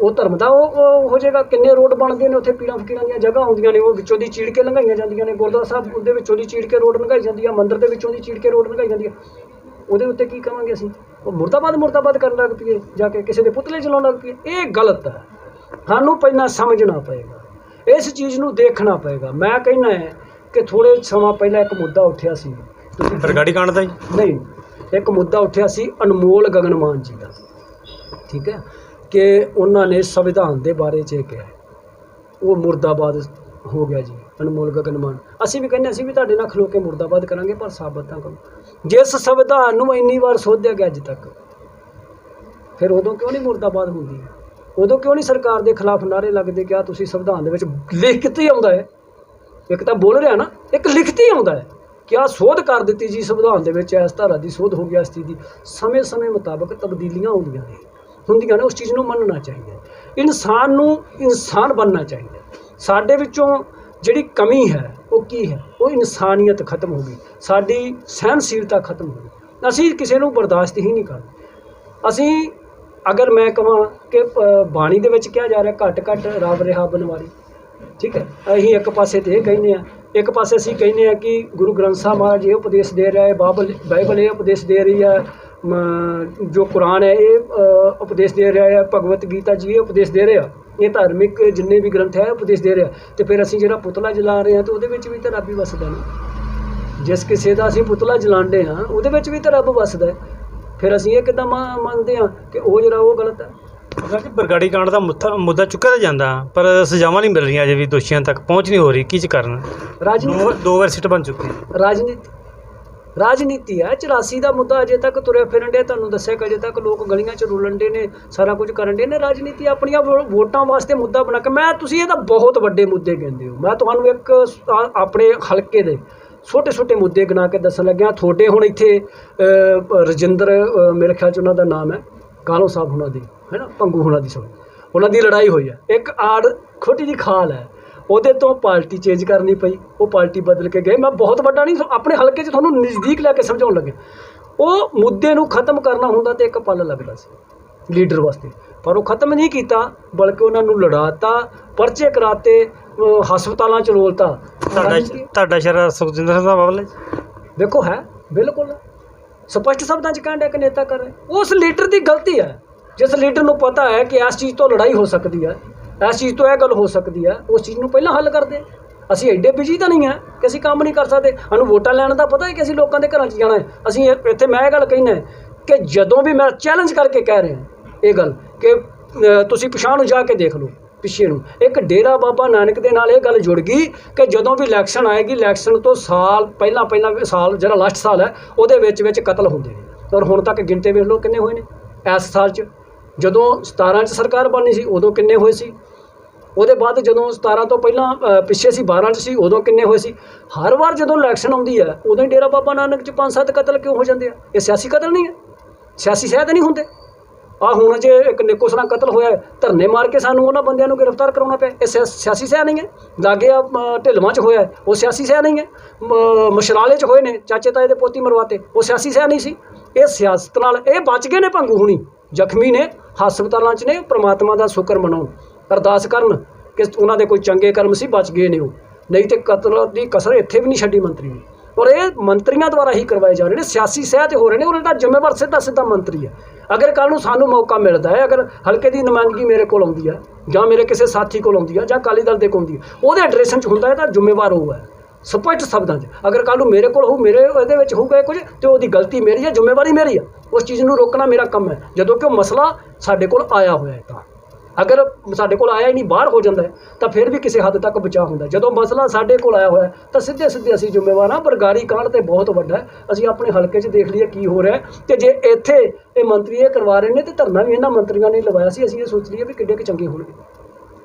ਉਹ ਧਰਮ ਦਾ ਉਹ ਉਹ ਹੋ ਜਾਏਗਾ ਕਿੰਨੇ ਰੋਡ ਬਣਦੇ ਨੇ ਉੱਥੇ ਪੀਰਾਂ, ਫਕੀਰਾਂ ਦੀਆਂ ਜਗ੍ਹਾ ਆਉਂਦੀਆਂ ਨੇ। ਉਹ ਵਿੱਚੋਂ ਦੀ ਚੀੜ ਕੇ ਲੰਘਾਈਆਂ ਜਾਂਦੀਆਂ ਨੇ। ਗੁਰਦੁਆਰਾ ਸਾਹਿਬ ਉਹਦੇ ਵਿੱਚੋਂ ਦੀ ਚੀੜ ਕੇ ਰੋਡ ਲੰਘਾਈ ਜਾਂਦੀ ਆ, ਮੰਦਿਰ ਦੇ ਵਿੱਚੋਂ ਦੀ ਚੀੜ ਕੇ ਰੋਡ ਲੰਘਾਈ ਜਾਂਦੀ ਆ। ਉਹਦੇ ਉੱਤੇ ਕੀ ਕਵਾਂਗੇ ਅਸੀਂ? ਉਹ ਮੁਰਦਾਬਾਦ ਮੁਰਦਾਬਾਦ ਕਰਨ ਲੱਗ ਪਈਏ ਜਾ ਕੇ ਕਿਸੇ ਦੇ ਪੁਤਲੇ ਜਲਾਉਣ ਲੱਗ ਪਈਏ ਇਹ ਗਲਤ ਹੈ। ਸਾਨੂੰ ਪਹਿਲਾਂ ਸਮਝਣਾ ਪਏਗਾ। ਇਸ ਚੀਜ਼ ਨੂੰ ਦੇਖਣਾ ਪਏਗਾ। ਮੈਂ ਕਹਿੰਦਾ ਹੈ ਕਿ ਥੋੜੇ ਸਮਾਂ ਪਹਿਲਾਂ ਇੱਕ ਮੁੱਦਾ ਉੱਠਿਆ ਸੀ। ਤੁਸੀਂ ਬਰਗਾੜੀ ਕਾਂਡ ਦਾ ਜੀ ਨਹੀਂ ਇੱਕ ਮੁੱਦਾ ਉੱਠਿਆ ਸੀ ਅਨਮੋਲ ਗਗਨਮਾਨ ਜੀ ਦਾ। ਠੀਕ ਹੈ? ਕਿ ਉਹਨਾਂ ਨੇ ਸੰਵਿਧਾਨ ਦੇ ਬਾਰੇ 'ਚ ਕਿਹਾ ਉਹ ਮੁਰਦਾਬਾਦ ਹੋ ਗਿਆ ਜੀ ਅਨਮੋਲ ਗਗਨਮਾਨ। ਅਸੀਂ ਵੀ ਕਹਿੰਦੇ ਅਸੀਂ ਵੀ ਤੁਹਾਡੇ ਨਾਲ ਖਲੋ ਕੇ ਮੁਰਦਾਬਾਦ ਕਰਾਂਗੇ ਪਰ ਸਾਬਤ ਤਾਂ ਕਰੋ। ਜਿਸ ਸੰਵਿਧਾਨ ਨੂੰ ਇੰਨੀ ਵਾਰ ਸੋਧਿਆ ਗਿਆ ਅੱਜ ਤੱਕ, ਫਿਰ ਉਦੋਂ ਕਿਉਂ ਨਹੀਂ ਮੁਰਦਾਬਾਦ ਹੁੰਦੀ? ਉਦੋਂ ਕਿਉਂ ਨਹੀਂ ਸਰਕਾਰ ਦੇ ਖਿਲਾਫ ਨਾਰੇ ਲੱਗਦੇ ਕਿ ਆ ਤੁਸੀਂ ਸੰਵਿਧਾਨ ਦੇ ਵਿੱਚ ਲਿਖਤ ਹੀ ਆਉਂਦਾ ਹੈ? ਇੱਕ ਤਾਂ ਬੋਲ ਰਿਹਾ ਨਾ, ਇੱਕ ਲਿਖਤੀ ਆਉਂਦਾ ਹੈ ਕਿ ਆ ਸੋਧ ਕਰ ਦਿੱਤੀ ਜੀ ਸੰਵਿਧਾਨ ਦੇ ਵਿੱਚ, ਇਸ ਧਾਰਾ ਦੀ ਸੋਧ ਹੋ ਗਿਆ ਇਸ ਚੀਜ਼ ਦੀ। ਸਮੇਂ ਸਮੇਂ ਮੁਤਾਬਕ ਤਬਦੀਲੀਆਂ ਹੁੰਦੀਆਂ ਨੇ। ਹੁੰਦੀਆਂ ਨੇ, ਉਸ ਚੀਜ਼ ਨੂੰ ਮੰਨਣਾ ਚਾਹੀਦਾ ਇਨਸਾਨ ਨੂੰ ਇਨਸਾਨ ਬਣਨਾ ਚਾਹੀਦਾ ਸਾਡੇ ਵਿੱਚੋਂ ਜਿਹੜੀ ਕਮੀ ਹੈ, ਉਹ ਕੀ ਹੈ? ਉਹ ਇਨਸਾਨੀਅਤ ਖਤਮ ਹੋ ਗਈ। ਸਾਡੀ ਸਹਿਨਸ਼ੀਲਤਾ ਖਤਮ ਹੋ ਗਈ। ਅਸੀਂ ਕਿਸੇ ਨੂੰ ਬਰਦਾਸ਼ਤ ਹੀ ਨਹੀਂ ਕਰਦੇ। ਅਸੀਂ, ਅਗਰ ਮੈਂ ਕਹਾਂ ਕਿ ਬਾਣੀ ਦੇ ਵਿੱਚ ਕਿਹਾ ਜਾ ਰਿਹਾ, ਘੱਟ ਘੱਟ ਰੱਬ ਰਿਹਾ ਬਨਵਾਰੀ ਠੀਕ ਹੈ? ਅਸੀਂ ਇੱਕ ਪਾਸੇ ਤੇ ਇਹ ਕਹਿੰਦੇ ਆ ਇੱਕ ਪਾਸੇ ਅਸੀਂ ਕਹਿੰਦੇ ਆ ਕਿ ਗੁਰੂ ਗ੍ਰੰਥ ਸਾਹਿਬ ਮਹਾਰਾਜ ਇਹ ਉਪਦੇਸ਼ ਦੇ ਰਿਹਾ ਹੈ ਬਾਬਲ, ਬਾਈਬਲ ਇਹ ਉਪਦੇਸ਼ ਦੇ ਰਹੀ ਹੈ ਜੋ ਕੁਰਾਨ ਹੈ, ਇਹ ਉਪਦੇਸ਼ ਦੇ ਰਿਹਾ ਹੈ, ਭਗਵਤ ਗੀਤਾ ਜੀ ਇਹ ਉਪਦੇਸ਼ ਦੇ ਰਿਹਾ ਇਹ ਧਾਰਮਿਕ ਜਿੰਨੇ ਵੀ ਗ੍ਰੰਥ ਹੈ ਉਪਦੇਸ਼ ਦੇ ਰਿਹਾ। ਤੇ ਫਿਰ ਅਸੀਂ ਜਿਹੜਾ ਪੁਤਲਾ ਜਲਾ ਰਹੇ ਹਾਂ ਤੇ ਉਹਦੇ ਵਿੱਚ ਵੀ ਤਾਂ ਰੱਬ ਹੀ ਵਸਦਾ ਨਾ। ਜਿਸ ਕਿਸੇ ਦਾ ਅਸੀਂ ਪੁਤਲਾ ਜਲਾਉਂਦੇ ਹਾਂ ਉਹਦੇ ਵਿੱਚ ਵੀ ਤਾਂ ਰੱਬ ਵਸਦਾ ਹੈ। ਫਿਰ ਅਸੀਂ ਇਹ ਕਿੱਦਾਂ ਮੰਨ- ਮੰਨਦੇ ਹਾਂ ਕਿ ਉਹ ਜਿਹੜਾ ਉਹ ਗਲਤ ਹੈ? ਜੀ ਬਰਗਾੜੀ ਕਾਂਡ ਦਾ ਮੁੱਦਾ ਚੁੱਕਿਆ ਤਾਂ ਜਾਂਦਾ ਪਰ ਸਜ਼ਾਵਾਂ ਨਹੀਂ ਮਿਲ ਰਹੀਆਂ ਅਜੇ ਵੀ ਦੋਸ਼ੀਆਂ ਤੱਕ ਪਹੁੰਚ ਨਹੀਂ ਹੋ ਰਹੀ ਕੀ ਚ ਕਰਨ? ਰਾਜਨੀਤੀ ਦੋ ਦੋ ਵਾਰ ਸਿੱਟ ਬਣ ਚੁੱਕੇ। ਰਾਜਨੀਤੀ ਰਾਜਨੀਤੀ ਹੈ 84 ਦਾ ਮੁੱਦਾ ਅਜੇ ਤੱਕ ਤੁਰਿਆ ਫਿਰਨ ਦੇ ਤੁਹਾਨੂੰ ਦੱਸਿਆ ਕਿ ਅਜੇ ਤੱਕ ਲੋਕ ਗਲੀਆਂ 'ਚ ਰੁਲਣ ਦੇ ਨੇ, ਸਾਰਾ ਕੁਝ ਕਰਨ ਦੇ ਨੇ, ਰਾਜਨੀਤੀ ਆਪਣੀਆਂ ਵੋਟਾਂ ਵਾਸਤੇ ਮੁੱਦਾ ਬਣਾ ਕੇ, ਮੈਂ, ਤੁਸੀਂ ਇਹਦਾ ਬਹੁਤ ਵੱਡੇ ਮੁੱਦੇ ਕਹਿੰਦੇ ਹੋ, ਮੈਂ ਤੁਹਾਨੂੰ ਇੱਕ ਆਪਣੇ ਹਲਕੇ ਦੇ ਛੋਟੇ ਛੋਟੇ ਮੁੱਦੇ ਗਿਣਾ ਕੇ ਦੱਸਣ ਲੱਗਿਆ, ਤੁਹਾਡੇ ਹੁਣ ਇੱਥੇ ਰਜਿੰਦਰ ਮੇਰੇ ਖਿਆਲ 'ਚ ਉਹਨਾਂ ਦਾ ਨਾਮ ਹੈ ਕਾਲੋ ਸਾਹਿਬ ਉਹਨਾਂ ਦੀ, ਹੈ ਨਾ, ਪੰਗੂ ਉਹਨਾਂ ਦੀ ਸੋਰੀ ਉਹਨਾਂ ਦੀ ਲੜਾਈ ਹੋਈ ਹੈ, ਇੱਕ ਆੜ ਛੋਟੀ ਦੀ ਖਾਲ ਹੈ ਉਹਦੇ ਤੋਂ ਪਾਰਟੀ ਚੇਂਜ ਕਰਨੀ ਪਈ ਉਹ ਪਾਰਟੀ ਬਦਲ ਕੇ ਗਏ। ਮੈਂ ਬਹੁਤ ਵੱਡਾ ਨਹੀਂ ਆਪਣੇ ਹਲਕੇ 'ਚ ਤੁਹਾਨੂੰ ਨਜ਼ਦੀਕ ਲੈ ਕੇ ਸਮਝਾਉਣ ਲੱਗੇ ਉਹ ਮੁੱਦੇ ਨੂੰ ਖਤਮ ਕਰਨਾ ਹੁੰਦਾ ਤੇ ਇੱਕ ਪਲ ਲੱਗਦਾ ਸੀ ਲੀਡਰ ਵਾਸਤੇ। ਪਰ ਉਹ ਖਤਮ ਨਹੀਂ ਕੀਤਾ ਬਲਕਿ ਉਹਨਾਂ ਨੂੰ ਲੜਾਤਾ ਪਰਚੇ ਕਰਾਤੇ ਹਸਪਤਾਲਾਂ ਚ ਰੋਲਤਾ। ਤੁਹਾਡਾ ਤੁਹਾਡਾ ਸ਼ਰਾ ਸੁਖਜਿੰਦਰ ਸਿੰਘ ਦਾ ਬਾਬਲ ਵੇਖੋ ਹੈ ਬਿਲਕੁਲ। ਸਪਸ਼ਟ ਸ਼ਬਦਾਂ ਚ ਕਹਿੰਦਾ ਕਿ ਨੇਤਾ ਕਰ ਰਿਹਾ। ਉਸ ਲੀਡਰ ਦੀ ਗਲਤੀ ਹੈ। ਜਿਸ ਲੀਡਰ ਨੂੰ ਪਤਾ ਹੈ ਕਿ ਇਸ ਚੀਜ਼ ਤੋਂ ਲੜਾਈ ਹੋ ਸਕਦੀ ਹੈ ਇਸ ਚੀਜ਼ ਤੋਂ ਇਹ ਗੱਲ ਹੋ ਸਕਦੀ ਹੈ ਉਸ ਚੀਜ਼ ਨੂੰ ਪਹਿਲਾਂ ਹੱਲ ਕਰਦੇ। ਅਸੀਂ ਐਡੇ ਬਿਜ਼ੀ ਤਾਂ ਨਹੀਂ ਹੈ ਕਿ ਅਸੀਂ ਕੰਮ ਨਹੀਂ ਕਰ ਸਕਦੇ। ਸਾਨੂੰ ਵੋਟਾਂ ਲੈਣ ਦਾ ਪਤਾ ਹੈ ਕਿ ਅਸੀਂ ਲੋਕਾਂ ਦੇ ਘਰਾਂ 'ਚ ਜਾਣਾ ਹੈ। ਅਸੀਂ ਇੱਥੇ ਮੈਂ ਇਹ ਗੱਲ ਕਹਿਣਾ ਕਿ ਜਦੋਂ ਵੀ ਮੈਂ ਚੈਲੰਜ ਕਰਕੇ ਕਹਿ ਰਿਹਾ ਇਹ ਗੱਲ ਕਿ ਤੁਸੀਂ ਪਛਾਣ ਨੂੰ ਜਾ ਕੇ ਦੇਖ ਲਓ ਪਿੱਛੇ ਨੂੰ। ਇੱਕ ਡੇਰਾ ਬਾਬਾ ਨਾਨਕ ਦੇ ਨਾਲ ਇਹ ਗੱਲ ਜੁੜ ਗਈ ਕਿ ਜਦੋਂ ਵੀ ਇਲੈਕਸ਼ਨ ਆਏਗੀ ਇਲੈਕਸ਼ਨ ਤੋਂ ਸਾਲ ਪਹਿਲਾਂ ਪਹਿਲਾਂ ਸਾਲ, ਜਿਹੜਾ ਲਾਸਟ ਸਾਲ ਹੈ, ਉਹਦੇ ਵਿੱਚ ਵਿੱਚ ਕਤਲ ਹੁੰਦੇ ਨੇ। ਔਰ ਹੁਣ ਤੱਕ ਗਿਣਤੇ ਵੇਖ ਲਓ ਕਿੰਨੇ ਹੋਏ ਨੇ। ਇਸ ਸਾਲ 'ਚ ਜਦੋਂ 17 'ਚ ਸਰਕਾਰ ਬਣਨੀ ਸੀ, ਉਦੋਂ ਕਿੰਨੇ ਹੋਏ ਸੀ? ਉਹਦੇ ਬਾਅਦ ਜਦੋਂ 17 ਤੋਂ ਪਹਿਲਾਂ ਪਿੱਛੇ ਸੀ 12 'ਚ ਸੀ, ਉਦੋਂ ਕਿੰਨੇ ਹੋਏ ਸੀ? ਹਰ ਵਾਰ ਜਦੋਂ ਇਲੈਕਸ਼ਨ ਆਉਂਦੀ ਹੈ, ਉਦੋਂ ਹੀ ਡੇਰਾ ਬਾਬਾ ਨਾਨਕ 'ਚ ਪੰਜ ਸੱਤ ਕਤਲ ਕਿਉਂ ਹੋ ਜਾਂਦੇ ਆ? ਇਹ ਸਿਆਸੀ ਕਤਲ ਨਹੀਂ ਹੈ। ਸਿਆਸੀ ਸਹਿਤ ਨਹੀਂ ਹੁੰਦੇ। ਆ ਹੁਣ ਜੇ ਇੱਕ ਨਿੱਕੋ ਕਤਲ ਹੋਇਆ ਧਰਨੇ ਮਾਰ ਕੇ ਸਾਨੂੰ ਉਹਨਾਂ ਬੰਦਿਆਂ ਨੂੰ ਗ੍ਰਿਫਤਾਰ ਕਰਾਉਣਾ ਪਿਆ। ਇਹ ਸਿਆ- ਸਿਆਸੀ ਸਹਿ ਨਹੀਂ ਹੈ। ਲਾਗੇ ਆ ਢਿਲਵਾਂ 'ਚ ਹੋਇਆ ਉਹ ਸਿਆਸੀ ਸਹਿ ਨਹੀਂ ਹੈ। ਮਸ਼ਰਾਲੇ 'ਚ ਹੋਏ ਨੇ, ਚਾਚੇ ਤਾਏ ਦੇ ਪੋਤੀ ਮਰਵਾਤੇ ਉਹ ਸਿਆਸੀ ਸਹਿ ਨਹੀਂ ਸੀ। ਇਹ ਸਿਆਸਤ ਨਾਲ ਇਹ ਬਚ ਗਏ ਨੇ ਭੰਗੂ ਹੁਣੀ। ਜ਼ਖਮੀ ਨੇ, ਹਸਪਤਾਲਾਂ 'ਚ ਨੇ, ਪ੍ਰਮਾਤਮਾ ਦਾ ਸ਼ੁਕਰ ਮਨਾਉਣ। ਅਰਦਾਸ ਕਰਨ ਕਿ ਉਹਨਾਂ ਦੇ ਕੋਈ ਚੰਗੇ ਕਰਮ ਸੀ, ਬਚ ਗਏ ਨੇ ਉਹ। ਨਹੀਂ ਤੇ ਕਤਲ ਦੀ ਕਸਰ ਇੱਥੇ ਵੀ ਨਹੀਂ ਛੱਡੀ ਮੰਤਰੀ ਨੇ। ਔਰ ਇਹ ਮੰਤਰੀਆਂ ਦੁਆਰਾ ਹੀ ਕਰਵਾਏ ਜਾ ਰਹੇ ਨੇ, ਸਿਆਸੀ ਸਹਿ ਤੇ ਹੋ ਰਹੇ ਨੇ ਉਹਨਾਂ ਦਾ ਜ਼ਿੰਮੇਵਾਰ ਸਿੱਧਾ ਸਿੱਧਾ ਮੰਤਰੀ ਹੈ। ਅਗਰ ਕੱਲ ਨੂੰ ਸਾਨੂੰ ਮੌਕਾ ਮਿਲਦਾ ਹੈ, ਅਗਰ ਹਲਕੇ ਦੀ ਨੁਮਾਇੰਦਗੀ ਮੇਰੇ ਕੋਲ ਆਉਂਦੀ ਹੈ, ਜਾਂ ਮੇਰੇ ਕਿਸੇ ਸਾਥੀ ਕੋਲ ਆਉਂਦੀ ਹੈ, ਜਾਂ ਅਕਾਲੀ ਦਲ ਦੇ ਕੋਲ ਆਉਂਦੀ ਹੈ, ਉਹਦੇ ਐਡਰੈਸ਼ਨ 'ਚ ਹੁੰਦਾ ਹੈ ਤਾਂ ਜ਼ਿੰਮੇਵਾਰ ਉਹ ਹੈ। ਸਪਸ਼ਟ ਸ਼ਬਦਾਂ 'ਚ, ਅਗਰ ਕੱਲ ਨੂੰ ਮੇਰੇ ਕੋਲ ਹੋਊ, ਮੇਰੇ ਇਹਦੇ ਵਿੱਚ ਹੋਊਗਾ ਕੁਝ, ਤੇ ਉਹਦੀ ਗਲਤੀ ਮੇਰੀ ਹੈ, ਜ਼ਿੰਮੇਵਾਰੀ ਮੇਰੀ ਹੈ। ਉਸ ਚੀਜ਼ ਨੂੰ ਰੋਕਣਾ ਮੇਰਾ ਕੰਮ ਹੈ, ਜਦੋਂ ਕਿ ਉਹ ਮਸਲਾ ਸਾਡੇ ਕੋਲ ਆਇਆ ਹੋਇਆ ਹੈ ਤਾਂ। ਅਗਰ ਸਾਡੇ ਕੋਲ ਆਇਆ ਹੀ ਨਹੀਂ ਬਾਹਰ ਹੋ ਜਾਂਦਾ ਤਾਂ ਫਿਰ ਵੀ ਕਿਸੇ ਹੱਦ ਤੱਕ ਬਚਾਅ ਹੁੰਦਾ ਜਦੋਂ ਮਸਲਾ ਸਾਡੇ ਕੋਲ ਆਇਆ ਹੋਇਆ ਤਾਂ ਸਿੱਧੇ ਸਿੱਧੇ ਅਸੀਂ ਜ਼ਿੰਮੇਵਾਰ ਹਾਂ ਪਰ ਗਾਰੀ ਕਾਂਡ ਤੇ ਬਹੁਤ ਵੱਡਾ ਅਸੀਂ ਆਪਣੇ ਹਲਕੇ 'ਚ ਦੇਖ ਲਈਏ ਕੀ ਹੋ ਰਿਹਾ ਹੈ। ਤੇ ਜੇ ਇੱਥੇ ਇਹ ਮੰਤਰੀ ਇਹ ਕਰਵਾ ਰਹੇ ਨੇ ਤੇ ਧਰਨਾ ਵੀ ਇਹਨਾਂ ਮੰਤਰੀਆਂ ਨੇ ਲਵਾਇਆ ਸੀ ਅਸੀਂ ਇਹ ਸੋਚ ਲਈਏ ਵੀ ਕਿੱਡੇ ਕੁ ਚੰਗੇ ਹੋਣਗੇ।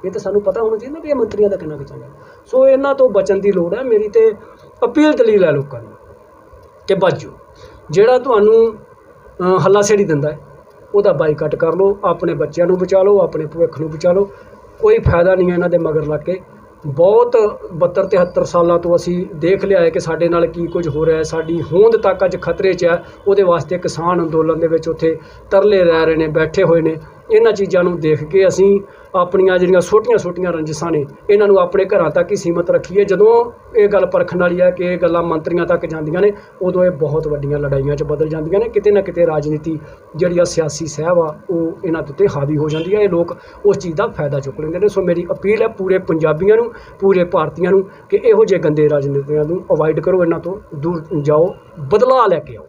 ਇਹ ਤਾਂ ਸਾਨੂੰ ਪਤਾ ਹੋਣਾ ਚਾਹੀਦਾ ਵੀ ਇਹ ਮੰਤਰੀਆਂ ਦਾ ਕਿੰਨਾ ਕੁ ਚੰਗਾ ਸੋ ਇਹਨਾਂ ਤੋਂ ਬਚਣ ਦੀ ਲੋੜ ਹੈ। ਮੇਰੀ ਤੇ ਅਪੀਲ ਦਲੀਲ ਹੈ ਲੋਕਾਂ ਨੂੰ ਕਿ ਬਾਜੂ ਜਿਹੜਾ ਤੁਹਾਨੂੰ ਅ, ਹੱਲਾਸ਼ੇਰੀ ਦਿੰਦਾ ਹੈ ਉਹਦਾ ਬਾਈਕਾਟ ਕਰ ਲਓ, ਆਪਣੇ ਬੱਚਿਆਂ ਨੂੰ ਬਚਾ ਲਓ, ਆਪਣੇ ਭਵਿੱਖ ਨੂੰ ਬਚਾ ਲਓ। ਕੋਈ ਫਾਇਦਾ ਨਹੀਂ ਹੈ ਇਹਨਾਂ ਦੇ ਮਗਰ ਲੱਗ ਕੇ। ਬਹੁਤ 72 73 ਸਾਲਾਂ ਤੋਂ ਅਸੀਂ ਦੇਖ ਲਿਆ ਹੈ ਕਿ ਸਾਡੇ ਨਾਲ ਕੀ ਕੁਝ ਹੋ ਰਿਹਾ ਹੈ। ਸਾਡੀ ਹੋਂਦ ਤੱਕ ਅੱਜ ਖਤਰੇ 'ਚ ਹੈ। ਉਹਦੇ ਵਾਸਤੇ ਕਿਸਾਨ ਅੰਦੋਲਨ ਦੇ ਵਿੱਚ ਉੱਥੇ ਤਰਲੇ ਰਹਿ ਰਹੇ ਨੇ, ਬੈਠੇ ਹੋਏ ਨੇ। ਇਹਨਾਂ ਚੀਜ਼ਾਂ ਨੂੰ ਦੇਖ ਕੇ ਅਸੀਂ ਆਪਣੀਆਂ ਜਿਹੜੀਆਂ ਛੋਟੀਆਂ-ਛੋਟੀਆਂ ਰੰਜਿਸ਼ਾਂ ਨੇ, ਇਹਨਾਂ ਨੂੰ ਆਪਣੇ ਘਰਾਂ ਤੱਕ ਹੀ ਸੀਮਤ ਰੱਖੀਏ। ਜਦੋਂ ਇਹ ਗੱਲ ਪਰਖਣ ਵਾਲੀ ਹੈ ਕਿ ਇਹ ਗੱਲਾਂ ਮੰਤਰੀਆਂ ਤੱਕ ਜਾਂਦੀਆਂ ਨੇ, ਉਦੋਂ ਇਹ ਬਹੁਤ ਵੱਡੀਆਂ ਲੜਾਈਆਂ 'ਚ ਬਦਲ ਜਾਂਦੀਆਂ ਨੇ। ਕਿਤੇ ਨਾ ਕਿਤੇ ਰਾਜਨੀਤੀ ਜਿਹੜੀ ਆ ਸਿਆਸੀ ਸਹਿਬ ਆ, ਉਹ ਇਹਨਾਂ ਦੇ ਉੱਤੇ ਹਾਵੀ ਹੋ ਜਾਂਦੀ ਹੈ ਇਹ ਲੋਕ ਉਸ ਚੀਜ਼ ਦਾ ਫਾਇਦਾ ਚੁੱਕ ਲੈਂਦੇ ਨੇ। ਸੋ ਮੇਰੀ ਅਪੀਲ ਹੈ ਪੂਰੇ ਪੰਜਾਬੀਆਂ ਨੂੰ, ਪੂਰੇ ਭਾਰਤੀਆਂ ਨੂੰ, ਕਿ ਇਹੋ ਜਿਹੇ ਗੰਦੇ ਰਾਜਨੀਤੀਆਂ ਨੂੰ ਅਵੋਇਡ ਕਰੋ। ਇਹਨਾਂ ਤੋਂ ਦੂਰ ਜਾਓ, ਬਦਲਾਅ ਲੈ ਕੇ ਆਓ।